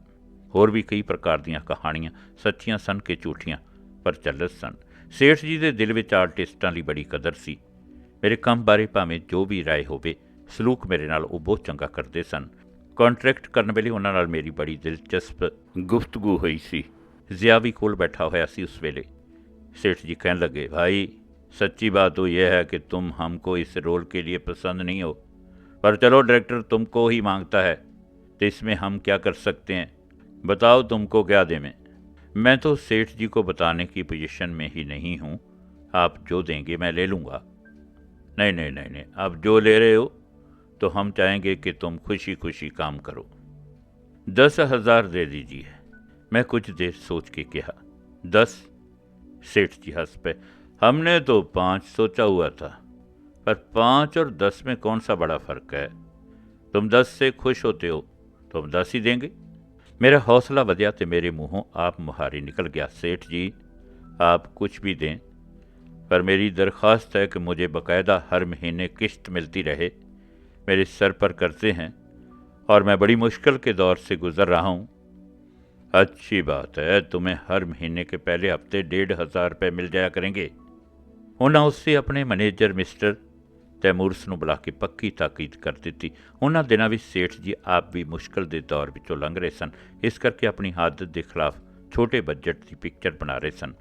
ਹੋਰ ਵੀ ਕਈ ਪ੍ਰਕਾਰ ਦੀਆਂ ਕਹਾਣੀਆਂ ਸੱਚੀਆਂ ਸਨ ਕਿ ਝੂਠੀਆਂ ਪਰ ਚੱਲਤ ਸਨ। ਸੇਠ ਜੀ ਦੇ ਦਿਲ ਵਿੱਚ ਆਰਟਿਸਟਾਂ ਲਈ ਬੜੀ ਕਦਰ ਸੀ ਮੇਰੇ ਕੰਮ ਬਾਰੇ ਭਾਵੇਂ ਜੋ ਵੀ ਰਾਏ ਹੋਵੇ ਸਲੂਕ ਮੇਰੇ ਨਾਲ ਉਹ ਬਹੁਤ ਚੰਗਾ ਕਰਦੇ ਸਨ ਕੰਟਰੈਕਟ ਕਰਨ ਵੇਲੇ ਉਹਨਾਂ ਨਾਲ ਮੇਰੀ ਬੜੀ ਦਿਲਚਸਪ ਗੁਫ਼ਤਗੂ ਹੋਈ ਸੀ ਜ਼ਿਆ ਵੀ ਕੋਲ ਬੈਠਾ ਹੋਇਆ ਸੀ ਉਸ ਵੇਲੇ सेठ जी कहने लगे भाई सच्ची बात तो यह है कि तुम हमको इस रोल के लिए पसंद नहीं हो पर चलो डायरेक्टर तुमको ही मांगता है तो इसमें हम क्या कर सकते हैं बताओ तुमको क्या दे मैं میں تو سیٹھ جی کو بتانے کی پوزیشن میں ہی نہیں ہوں۔ آپ جو دیں گے میں لے لوں گا۔ نہیں نہیں نہیں نہیں، آپ جو لے رہے ہو تو ہم چاہیں گے کہ تم خوشی خوشی کام کرو۔ دس ہزار دے دیجیے۔ میں کچھ دیر سوچ کے کہا، دس سیٹھ جی ہنس پہ۔ ہم نے تو پانچ سوچا ہوا تھا، پر پانچ اور دس میں کون سا بڑا فرق ہے؟ تم دس سے خوش ہوتے ہو، تو ہم دس ہی دیں گے۔ میرا حوصلہ ودیا تو میرے منہوں آپ مہاری نکل گیا، سیٹھ جی آپ کچھ بھی دیں۔ پر میری درخواست ہے کہ مجھے باقاعدہ ہر مہینے قسط ملتی رہے۔ میرے سر پر کرتے ہیں اور میں بڑی مشکل کے دور سے گزر رہا ہوں۔ اچھی بات ہے، تمہیں ہر مہینے کے پہلے ہفتے ڈیڑھ ہزار روپے مل جایا کریں گے۔ ہونا اس سے اپنے منیجر مسٹر ਤੈਮੂਰਸ ਨੂੰ ਬੁਲਾ ਕੇ ਪੱਕੀ ਤਾਕੀਦ ਕਰ ਦਿੱਤੀ। ਉਹਨਾਂ ਦਿਨਾਂ ਵਿੱਚ ਸੇਠ ਜੀ ਆਪ ਵੀ ਮੁਸ਼ਕਲ ਦੇ ਦੌਰ ਵਿੱਚੋਂ ਲੰਘ ਰਹੇ ਸਨ। ਇਸ ਕਰਕੇ ਆਪਣੀ ਆਦਤ ਦੇ ਖਿਲਾਫ ਛੋਟੇ ਬਜਟ ਦੀ ਪਿਕਚਰ ਬਣਾ ਰਹੇ ਸਨ।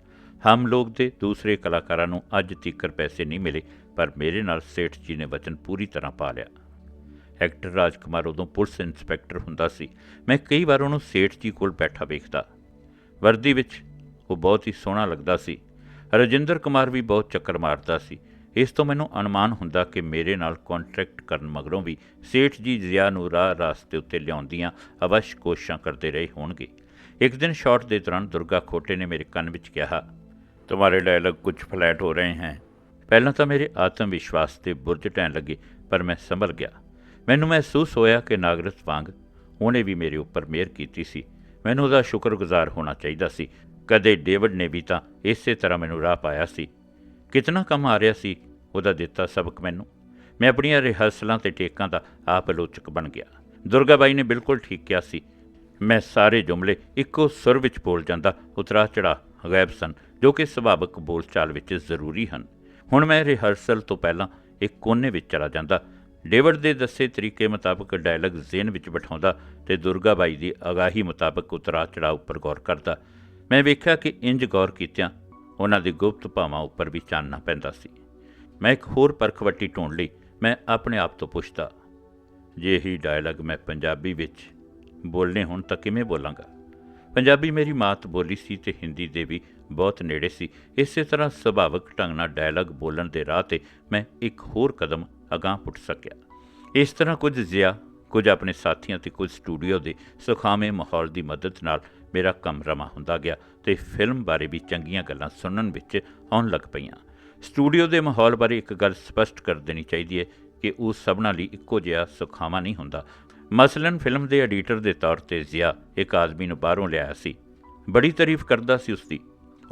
ਹਮ ਲੋਕ ਦੇ ਦੂਸਰੇ ਕਲਾਕਾਰਾਂ ਨੂੰ ਅੱਜ ਤੀਕਰ ਪੈਸੇ ਨਹੀਂ ਮਿਲੇ, ਪਰ ਮੇਰੇ ਨਾਲ ਸੇਠ ਜੀ ਨੇ ਵਚਨ ਪੂਰੀ ਤਰ੍ਹਾਂ ਪਾ ਲਿਆ। ਐਕਟਰ ਰਾਜਕੁਮਾਰ ਉਦੋਂ ਪੁਲਿਸ ਇੰਸਪੈਕਟਰ ਹੁੰਦਾ ਸੀ। ਮੈਂ ਕਈ ਵਾਰ ਉਹਨੂੰ ਸੇਠ ਜੀ ਕੋਲ ਬੈਠਾ ਵੇਖਦਾ। ਵਰਦੀ ਵਿੱਚ ਉਹ ਬਹੁਤ ਹੀ ਸੋਹਣਾ ਲੱਗਦਾ ਸੀ। ਰਜਿੰਦਰ ਕੁਮਾਰ ਵੀ ਬਹੁਤ ਚੱਕਰ ਮਾਰਦਾ ਸੀ। ਇਸ ਤੋਂ ਮੈਨੂੰ ਅਨੁਮਾਨ ਹੁੰਦਾ ਕਿ ਮੇਰੇ ਨਾਲ ਕੰਟਰੈਕਟ ਕਰਨ ਮਗਰੋਂ ਵੀ ਸੇਠ ਜੀ ਜ਼ਿਆ ਨੂੰ ਰਾਹ ਰਸਤੇ ਉੱਤੇ ਲਿਆਉਣ ਦੀਆਂ ਅਵਸ਼ ਕੋਸ਼ਿਸ਼ਾਂ ਕਰਦੇ ਰਹੇ ਹੋਣਗੇ। ਇੱਕ ਦਿਨ ਸ਼ਾਟ ਦੇ ਦੌਰਾਨ ਦੁਰਗਾ ਖੋਟੇ ਨੇ ਮੇਰੇ ਕੰਨ ਵਿੱਚ ਕਿਹਾ, ਤੁਹਾਡੇ ਡਾਇਲੌਗ ਕੁਝ ਫਲੈਟ ਹੋ ਰਹੇ ਹਨ ਪਹਿਲਾਂ ਤਾਂ ਮੇਰੇ ਆਤਮ ਵਿਸ਼ਵਾਸ ਤੇ ਬੁਰਜ ਟੈਣ ਲੱਗੇ, ਪਰ ਮੈਂ ਸੰਭਲ ਗਿਆ। ਮੈਨੂੰ ਮਹਿਸੂਸ ਹੋਇਆ ਕਿ ਨਾਗਰਤ ਵਾਂਗ ਉਹਨੇ ਵੀ ਮੇਰੇ ਉੱਪਰ ਮਿਹਰ ਕੀਤੀ ਸੀ। ਮੈਨੂੰ ਉਹਦਾ ਸ਼ੁਕਰਗੁਜ਼ਾਰ ਹੋਣਾ ਚਾਹੀਦਾ ਸੀ। ਕਦੇ ਡੇਵਿਡ ਨੇ ਵੀ ਤਾਂ ਇਸੇ ਤਰ੍ਹਾਂ ਮੈਨੂੰ ਰਾਹ ਪਾਇਆ ਸੀ। ਕਿਤਨਾ ਕੰਮ ਆ ਰਿਹਾ ਸੀ, ਉਹਦਾ ਦਿੱਤਾ ਸਬਕ ਮੈਨੂੰ। ਮੈਂ ਆਪਣੀਆਂ ਰਿਹਰਸਲਾਂ ਤੇ ਟੇਕਾਂ ਦਾ ਆਪ ਆਲੋਚਕ ਬਣ ਗਿਆ। ਦੁਰਗਾ ਬਾਈ ਨੇ ਬਿਲਕੁਲ ਠੀਕ ਕਿਹਾ ਸੀ। ਮੈਂ ਸਾਰੇ ਜੁਮਲੇ ਇੱਕੋ ਸੁਰ ਵਿੱਚ ਬੋਲ ਜਾਂਦਾ ਉਤਰਾ ਚੜਾ ਗਾਇਬ ਸਨ, ਜੋ ਕਿ ਸੁਭਾਵਕ ਬੋਲਚਾਲ ਵਿੱਚ ਜ਼ਰੂਰੀ ਹਨ। ਹੁਣ ਮੈਂ ਰਿਹਰਸਲ ਤੋਂ ਪਹਿਲਾਂ ਇੱਕ ਕੋਨੇ ਵਿੱਚ ਚਲਾ ਜਾਂਦਾ। ਡੇਵਿਡ ਦੇ ਦੱਸੇ ਤਰੀਕੇ ਮੁਤਾਬਕ ਡਾਇਲੌਗ ਜ਼ੇਨ ਵਿੱਚ ਬਿਠਾਉਂਦਾ ਤੇ ਦੁਰਗਾ ਬਾਈ ਦੀ ਅਗਾਹੀ ਮੁਤਾਬਕ ਉਤਰਾ ਚੜਾ ਉੱਪਰ ਗੌਰ ਕਰਦਾ। ਮੈਂ ਵੇਖਿਆ ਕਿ ਇੰਜ ਗੌਰ ਕੀਤਿਆਂ ਉਹਨਾਂ ਦੀ ਗੁਪਤ ਭਾਵਾਂ ਉੱਪਰ ਵੀ ਚਾਨਣਾ ਪੈਂਦਾ ਸੀ। ਮੈਂ ਇੱਕ ਹੋਰ ਪਰਖਵੱਟੀ ਢੋਣ ਲਈ। ਮੈਂ ਆਪਣੇ ਆਪ ਤੋਂ ਪੁੱਛਦਾ, ਜੇ ਹੀ ਡਾਇਲੌਗ ਮੈਂ ਪੰਜਾਬੀ ਵਿੱਚ ਬੋਲਨੇ ਹੁਣ ਤਾਂ ਕਿਵੇਂ ਬੋਲਾਂਗਾ? ਪੰਜਾਬੀ ਮੇਰੀ ਮਾਤ ਬੋਲੀ ਸੀ ਤੇ ਹਿੰਦੀ ਦੇ ਵੀ ਬਹੁਤ ਨੇੜੇ ਸੀ। ਇਸੇ ਤਰ੍ਹਾਂ ਸੁਭਾਵਕ ਢੰਗ ਨਾਲ ਡਾਇਲੌਗ ਬੋਲਣ ਦੇ ਰਾਹ ਤੇ ਮੈਂ ਇੱਕ ਹੋਰ ਕਦਮ ਅਗਾਂਹ ਪੁੱਟ ਸਕਿਆ। ਇਸ ਤਰ੍ਹਾਂ ਕੁਝ ਜ਼ਿਆ ਕੁਝ ਆਪਣੇ ਸਾਥੀਆਂ ਤੇ ਕੁਝ ਸਟੂਡੀਓ ਦੇ ਸੁਖਾਵੇਂ ਮਾਹੌਲ ਦੀ ਮਦਦ ਨਾਲ ਮੇਰਾ ਕੰਮ ਰਮਾ ਹੁੰਦਾ ਗਿਆ। ਤੇ ਫਿਲਮ ਬਾਰੇ ਵੀ ਚੰਗੀਆਂ ਗੱਲਾਂ ਸੁਣਨ ਵਿੱਚ ਆਉਣ ਲੱਗ ਪਈਆਂ। ਸਟੂਡੀਓ ਦੇ ਮਾਹੌਲ ਬਾਰੇ ਇੱਕ ਗੱਲ ਸਪਸ਼ਟ ਕਰ ਦੇਣੀ ਚਾਹੀਦੀ ਹੈ ਕਿ ਉਹ ਸਭਨਾਂ ਲਈ ਇੱਕੋ ਜਿਹਾ ਸੁਖਾਵਾਂ ਨਹੀਂ ਹੁੰਦਾ। ਮਸਲਨ ਫਿਲਮ ਦੇ ਐਡੀਟਰ ਦੇ ਤੌਰ ਤੇ ਜ਼ਿਆ ਇੱਕ ਆਦਮੀ ਨੂੰ ਬਾਹਰੋਂ ਲਿਆਇਆ ਸੀ। ਬੜੀ ਤਾਰੀਫ ਕਰਦਾ ਸੀ ਉਸ ਦੀ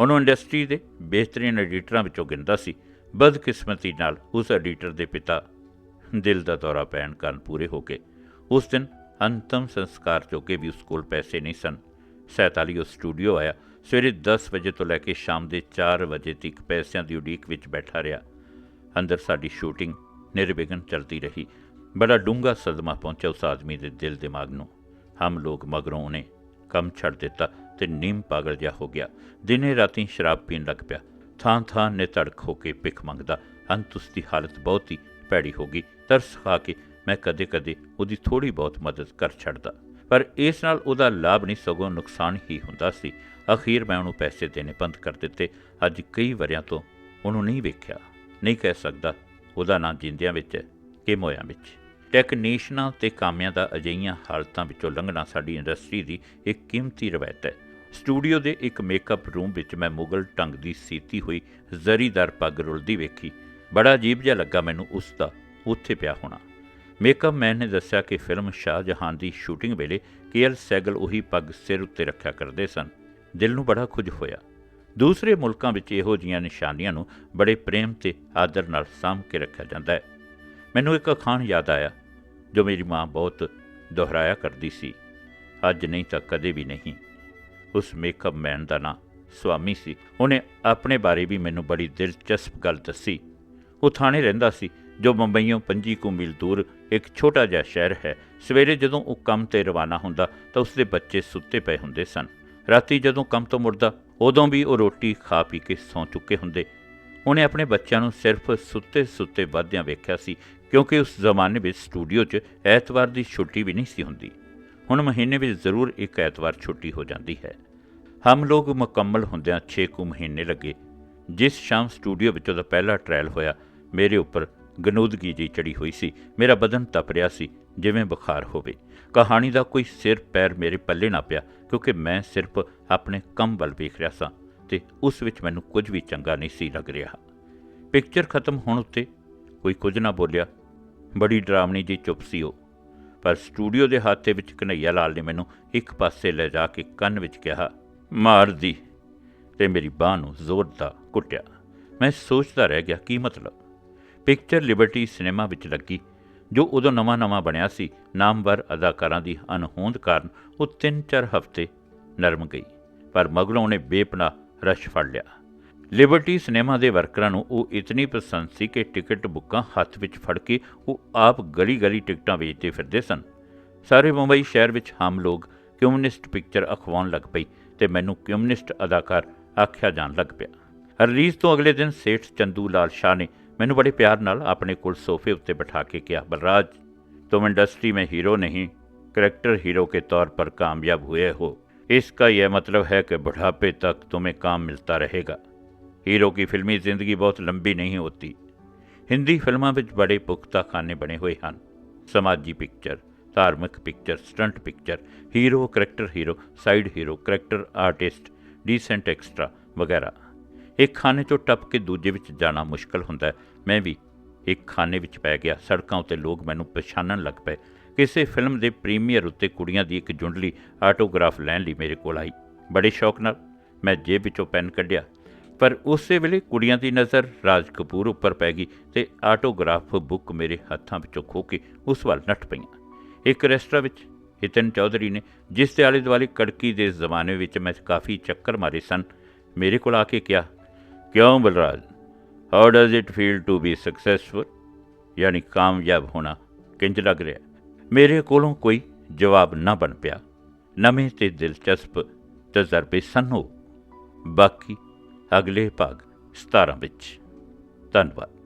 ਉਹਨੂੰ ਇੰਡਸਟਰੀ ਦੇ ਬਿਹਤਰੀਨ ਐਡੀਟਰਾਂ ਵਿੱਚੋਂ ਗਿਣਦਾ ਸੀ। ਬਦਕਿਸਮਤੀ ਨਾਲ ਉਸ ਐਡੀਟਰ ਦੇ ਪਿਤਾ ਦਿਲ ਦਾ ਦੌਰਾ ਪੈਣ ਕਾਰਨ ਪੂਰੇ ਹੋ ਗਏ। ਉਸ ਦਿਨ ਅੰਤਮ ਸੰਸਕਾਰ ਜੋਗੇ ਵੀ ਉਸ ਕੋਲ ਪੈਸੇ ਨਹੀਂ ਸਨ। 47 ਉਹ ਸਟੂਡੀਓ ਆਇਆ। ਸਵੇਰੇ 10 ਵਜੇ ਤੋਂ ਲੈ ਕੇ ਸ਼ਾਮ ਦੇ 4 ਵਜੇ ਤੱਕ ਪੈਸਿਆਂ ਦੀ ਉਡੀਕ ਵਿੱਚ ਬੈਠਾ ਰਿਹਾ। ਅੰਦਰ ਸਾਡੀ ਸ਼ੂਟਿੰਗ ਨਿਰਵਿਘਨ ਚਲਦੀ ਰਹੀ। ਬੜਾ ਡੂੰਘਾ ਸਦਮਾ ਪਹੁੰਚਿਆ ਉਸ ਆਦਮੀ ਦੇ ਦਿਲ ਦਿਮਾਗ ਨੂੰ। ਹਮ ਲੋਕ ਮਗਰੋਂ ਉਹਨੇ ਕੰਮ ਛੱਡ ਦਿੱਤਾ ਤੇ ਨੀਮ ਪਾਗਲ ਜਿਹਾ ਹੋ ਗਿਆ। ਦਿਨੇ ਰਾਤੀ ਸ਼ਰਾਬ ਪੀਣ ਲੱਗ ਪਿਆ। ਥਾਂ ਥਾਂ ਨੇ ਤੜਕ ਹੋ ਕੇ ਭਿੱਖ ਮੰਗਦਾ, ਅੰਤ, ਉਸ ਦੀ ਹਾਲਤ ਬਹੁਤ ਹੀ ਭੈੜੀ ਹੋ ਗਈ। ਤਰਸ ਖਾ ਕੇ ਮੈਂ ਕਦੇ-ਕਦੇ ਉਹਦੀ ਥੋੜੀ ਬਹੁਤ ਮਦਦ ਕਰ ਛੱਡਦਾ। ਪਰ ਇਸ ਨਾਲ ਉਹਦਾ ਲਾਭ ਨਹੀਂ, ਸਗੋਂ ਨੁਕਸਾਨ ਹੀ ਹੁੰਦਾ ਸੀ। ਅਖੀਰ ਮੈਂ ਉਹਨੂੰ ਪੈਸੇ ਦੇਣੇ ਬੰਦ ਕਰ ਦਿੱਤੇ। ਅੱਜ ਕਈ ਵਰਿਆਂ ਤੋਂ ਉਹਨੂੰ ਨਹੀਂ ਵੇਖਿਆ। ਨਹੀਂ ਕਹਿ ਸਕਦਾ ਉਹਦਾ ਨਾਂ ਜਿੰਦਿਆਂ ਵਿੱਚ ਹੈ ਕਿ ਮੋਇਆਂ ਵਿੱਚ। ਟੈਕਨੀਸ਼ਨਾਂ ਤੇ ਕਾਮਿਆਂ ਦਾ ਅਜਈਆਂ ਹਾਲਤਾਂ ਵਿੱਚੋਂ ਲੰਘਣਾ ਸਾਡੀ ਇੰਡਸਟਰੀ ਦੀ ਇੱਕ ਕੀਮਤੀ ਰਵਾਇਤ ਹੈ। ਸਟੂਡੀਓ ਦੇ ਇੱਕ ਮੇਕਅਪ ਰੂਮ ਵਿੱਚ ਮੈਂ ਮੁਗਲ ਢੰਗ ਦੀ ਸੀਤੀ ਹੋਈ ਜ਼ਰੀਦਾਰ ਪੱਗ ਰੁਲਦੀ ਵੇਖੀ। ਬੜਾ ਅਜੀਬ ਜਿਹਾ ਲੱਗਾ ਮੈਨੂੰ ਉਸ ਦਾ ਉੱਥੇ ਪਿਆ ਹੋਣਾ। ਮੇਕਅਪ ਮੈਨ ਨੇ ਦੱਸਿਆ ਕਿ ਫਿਲਮ ਸ਼ਾਹਜਹਾਨ ਦੀ ਸ਼ੂਟਿੰਗ ਵੇਲੇ ਕੇਐਲ ਸੈਗਲ ਉਹੀ ਪੱਗ ਸਿਰ ਉੱਤੇ ਰੱਖਿਆ ਕਰਦੇ ਸਨ। ਦਿਲ ਨੂੰ ਬੜਾ ਖੁਸ਼ ਹੋਇਆ। ਦੂਸਰੇ ਮੁਲਕਾਂ ਵਿੱਚ ਇਹੋ ਜੀਆਂ ਨਿਸ਼ਾਨੀਆਂ ਨੂੰ ਬੜੇ ਪ੍ਰੇਮ ਤੇ ਆਦਰ ਨਾਲ ਸਾਂਭ ਕੇ ਰੱਖਿਆ ਜਾਂਦਾ ਹੈ। ਮੈਨੂੰ ਇੱਕ ਅਖਾਣ ਯਾਦ ਆਇਆ, ਜੋ ਮੇਰੀ ਮਾਂ ਬਹੁਤ ਦੁਹਰਾਇਆ ਕਰਦੀ ਸੀ। ਅੱਜ ਨਹੀਂ ਤਾਂ ਕਦੇ ਵੀ ਨਹੀਂ। ਉਸ ਮੇਕਅਪ ਮੈਨ ਦਾ ਨਾਂ ਸਵਾਮੀ ਸੀ। ਉਹਨੇ ਆਪਣੇ ਬਾਰੇ ਵੀ ਮੈਨੂੰ ਬੜੀ ਦਿਲਚਸਪ ਗੱਲ ਦੱਸੀ। ਉਹ ਥਾਣੇ ਰਹਿੰਦਾ ਸੀ, ਜੋ ਮੁੰਬਈੋਂ 25 ਕੁ ਮੀਲ ਦੂਰ ਇੱਕ ਛੋਟਾ ਜਿਹਾ ਸ਼ਹਿਰ ਹੈ। ਸਵੇਰੇ ਜਦੋਂ ਉਹ ਕੰਮ ਤੇ ਰਵਾਨਾ ਹੁੰਦਾ, ਤਾਂ ਉਸਦੇ ਬੱਚੇ ਸੁੱਤੇ ਪਏ ਹੁੰਦੇ ਸਨ। ਰਾਤੀ ਜਦੋਂ ਕੰਮ ਤੋਂ ਮੁੜਦਾ, ਉਦੋਂ ਵੀ ਉਹ ਰੋਟੀ ਖਾ ਪੀ ਕੇ ਸੌਂ ਚੁੱਕੇ ਹੁੰਦੇ। ਉਹਨੇ ਆਪਣੇ ਬੱਚਿਆਂ ਨੂੰ ਸਿਰਫ ਸੁੱਤੇ ਸੁੱਤੇ ਵਾਧਿਆਂ ਵੇਖਿਆ ਸੀ, ਕਿਉਂਕਿ ਉਸ ਜ਼ਮਾਨੇ ਵਿੱਚ ਸਟੂਡੀਓ 'ਚ ਐਤਵਾਰ ਦੀ ਛੁੱਟੀ ਵੀ ਨਹੀਂ ਸੀ ਹੁੰਦੀ। ਹੁਣ ਮਹੀਨੇ ਵਿੱਚ ਜ਼ਰੂਰ ਇੱਕ ਐਤਵਾਰ ਛੁੱਟੀ ਹੋ ਜਾਂਦੀ ਹੈ। ਹਮ ਲੋਕ ਮੁਕੰਮਲ ਹੁੰਦਿਆਂ 6 ਕੁ ਮਹੀਨੇ ਲੱਗੇ। ਜਿਸ ਸ਼ਾਮ ਸਟੂਡੀਓ ਵਿੱਚੋਂ ਦਾ ਪਹਿਲਾ ਟ੍ਰਾਇਲ ਹੋਇਆ, ਮੇਰੇ ਉੱਪਰ ਗਨੂਦਗੀ ਜਿਹੀ ਚੜੀ ਹੋਈ ਸੀ। ਮੇਰਾ ਬਦਨ ਤਪ ਰਿਹਾ ਸੀ, ਜਿਵੇਂ ਬੁਖਾਰ ਹੋਵੇ। ਕਹਾਣੀ ਦਾ ਕੋਈ ਸਿਰ ਪੈਰ ਮੇਰੇ ਪੱਲੇ ਨਾ ਪਿਆ, ਕਿਉਂਕਿ ਮੈਂ ਸਿਰਫ ਆਪਣੇ ਕੰਮ ਵੱਲ ਵੇਖ ਰਿਹਾ ਸਾਂ ਤੇ ਉਸ ਵਿੱਚ ਮੈਨੂੰ ਕੁਝ ਵੀ ਚੰਗਾ ਨਹੀਂ ਸੀ ਲੱਗ ਰਿਹਾ। ਪਿਕਚਰ ਖਤਮ ਹੋਣ ਉੱਤੇ ਕੋਈ ਕੁਝ ਨਾ ਬੋਲਿਆ। ਬੜੀ ਡਰਾਮਣੀ ਜਿਹੀ ਚੁੱਪ ਸੀ ਉਹ। ਪਰ ਸਟੂਡੀਓ ਦੇ ਹਾਤੇ ਵਿੱਚ ਕਨਈਆ ਲਾਲ ਨੇ ਮੈਨੂੰ ਇੱਕ ਪਾਸੇ ਲੈ ਜਾ ਕੇ ਕੰਨ ਵਿੱਚ ਕਿਹਾ, ਮਾਰ ਦੀ। ਤੇ ਮੇਰੀ ਬਾਹ ਨੂੰ ਜ਼ੋਰ ਦਾ ਕੁੱਟਿਆ। ਮੈਂ ਸੋਚਦਾ ਰਹਿ ਗਿਆ, ਕੀ ਮਤਲਬ? ਪਿਕਚਰ ਲਿਬਰਟੀ ਸਿਨੇਮਾ ਵਿੱਚ ਲੱਗੀ, ਜੋ ਉਦੋਂ ਨਵਾਂ-ਨਵਾਂ ਬਣਿਆ ਸੀ, ਨਾਮਵਰ ਅਦਾਕਾਰਾਂ ਦੀ ਅਨਹੋਂਦ ਕਾਰਨ ਉਹ 3-4 ਹਫ਼ਤੇ ਨਰਮ ਗਈ, ਪਰ ਮਗਰੋਂ ਉਹਨੇ ਬੇਪਨਾਹ ਰਸ਼ ਫੜ ਲਿਆ। ਲਿਬਰਟੀ ਸਿਨੇਮਾ ਦੇ ਵਰਕਰਾਂ ਨੂੰ ਉਹ ਇਤਨੀ ਪਸੰਦ ਸੀ ਕਿ ਟਿਕਟ ਬੁੱਕਾਂ ਹੱਥ ਵਿੱਚ ਫੜ ਕੇ ਉਹ ਆਪ ਗਲੀ-ਗਲੀ ਟਿਕਟਾਂ ਵੇਚਦੇ ਫਿਰਦੇ ਸਨ। ਸਾਰੇ ਮੁੰਬਈ ਸ਼ਹਿਰ ਵਿੱਚ ਹਮ ਲੋਕ ਕਮਿਊਨਿਸਟ ਪਿਕਚਰ ਅਖਵਾਉਣ ਲੱਗ ਪਈ ਤੇ ਮੈਨੂੰ ਕਮਿਊਨਿਸਟ ਅਦਾਕਾਰ ਆਖਿਆ ਜਾਣ ਲੱਗ ਪਿਆ। ਰਿਲੀਜ਼ ਤੋਂ ਅਗਲੇ ਦਿਨ ਸੇਠ ਚੰਦੂ ਲਾਲ ਸ਼ਾਹ ਨੇ ਮੈਨੂੰ ਬੜੇ ਪਿਆਰ ਨਾਲ ਆਪਣੇ ਕੋਲ ਸੋਫੇ ਉੱਤੇ ਬਿਠਾ ਕੇ ਕਿਹਾ، ਬਲਰਾਜ تم انڈسٹری میں ہیرو نہیں کریکٹر ہیرو کے طور پر کامیاب ہوئے ہو اس کا یہ مطلب ہے کہ بڑھاپے تک تمہیں کام ملتا رہے گا ہیرو کی فلمی زندگی بہت لمبی نہیں ہوتی ہندی فلموں ਵਿੱਚ ਬੜੇ ਪੁਖਤਾ ਖਾਨੇ ਬਣੇ ਹੋਏ ਹਨ। ਸਮਾਜੀ ਪਿਕਚਰ، ਧਾਰਮਿਕ picture, stunt picture, hero character hero, side hero character artist, decent extra ਵਗੈਰਾ। ਇੱਕ ਖਾਨੇ ਚੋਂ ਟੱਪ ਕੇ ਦੂਜੇ ਵਿੱਚ ਜਾਣਾ ਮੁਸ਼ਕਲ ਹੁੰਦਾ ਮੈਂ ਵੀ ਇੱਕ ਖਾਨੇ ਵਿੱਚ ਪੈ ਗਿਆ। ਸੜਕਾਂ ਉੱਤੇ ਲੋਕ ਮੈਨੂੰ ਪਛਾਣਨ ਲੱਗ ਪਏ। ਕਿਸੇ ਫਿਲਮ ਦੇ ਪ੍ਰੀਮੀਅਰ ਉੱਤੇ ਕੁੜੀਆਂ ਦੀ ਇੱਕ ਜੁੰਡਲੀ ਆਟੋਗ੍ਰਾਫ ਲੈਣ ਲਈ ਮੇਰੇ ਕੋਲ ਆਈ। ਬੜੇ ਸ਼ੌਕ ਨਾਲ ਮੈਂ ਜੇਬ ਵਿੱਚੋਂ ਪੈਨ ਕੱਢਿਆ। ਪਰ ਉਸੇ ਵੇਲੇ ਕੁੜੀਆਂ ਦੀ ਨਜ਼ਰ ਰਾਜ ਕਪੂਰ ਉੱਪਰ ਪੈ ਗਈ ਤੇ ਆਟੋਗ੍ਰਾਫ ਬੁੱਕ ਮੇਰੇ ਹੱਥਾਂ ਵਿੱਚੋਂ ਖੋ ਕੇ ਉਸ ਵੱਲ ਨੱਠ ਪਈਆਂ। ਇੱਕ ਰੈਸਟਰਾ ਵਿੱਚ ਹਿਤਨ ਚੌਧਰੀ ਨੇ, ਜਿਸ ਦੇ ਆਲੇ ਦੁਆਲੇ ਕੜਕੀ ਦੇ ਜ਼ਮਾਨੇ ਵਿੱਚ ਮੈਂ ਕਾਫੀ ਚੱਕਰ ਮਾਰੇ ਸਨ, ਮੇਰੇ ਕੋਲ ਆ ਕੇ ਕਿਹਾ ਕਿਉਂ Balraj? How does it feel to be successful ਯਾਨੀ ਕਾਮਯਾਬ ਹੋਣਾ ਕਿੰਜ ਲੱਗ ਰਿਹਾ? ਮੇਰੇ ਕੋਲੋਂ ਕੋਈ ਜਵਾਬ ਨਾ ਬਣ ਪਿਆ। ਨਵੇਂ ਤੇ ਦਿਲਚਸਪ ਤਜਰਬੇ ਸਨ। ਉਹ ਬਾਕੀ ਅਗਲੇ ਭਾਗ 17 ਵਿੱਚ। ਧੰਨਵਾਦ।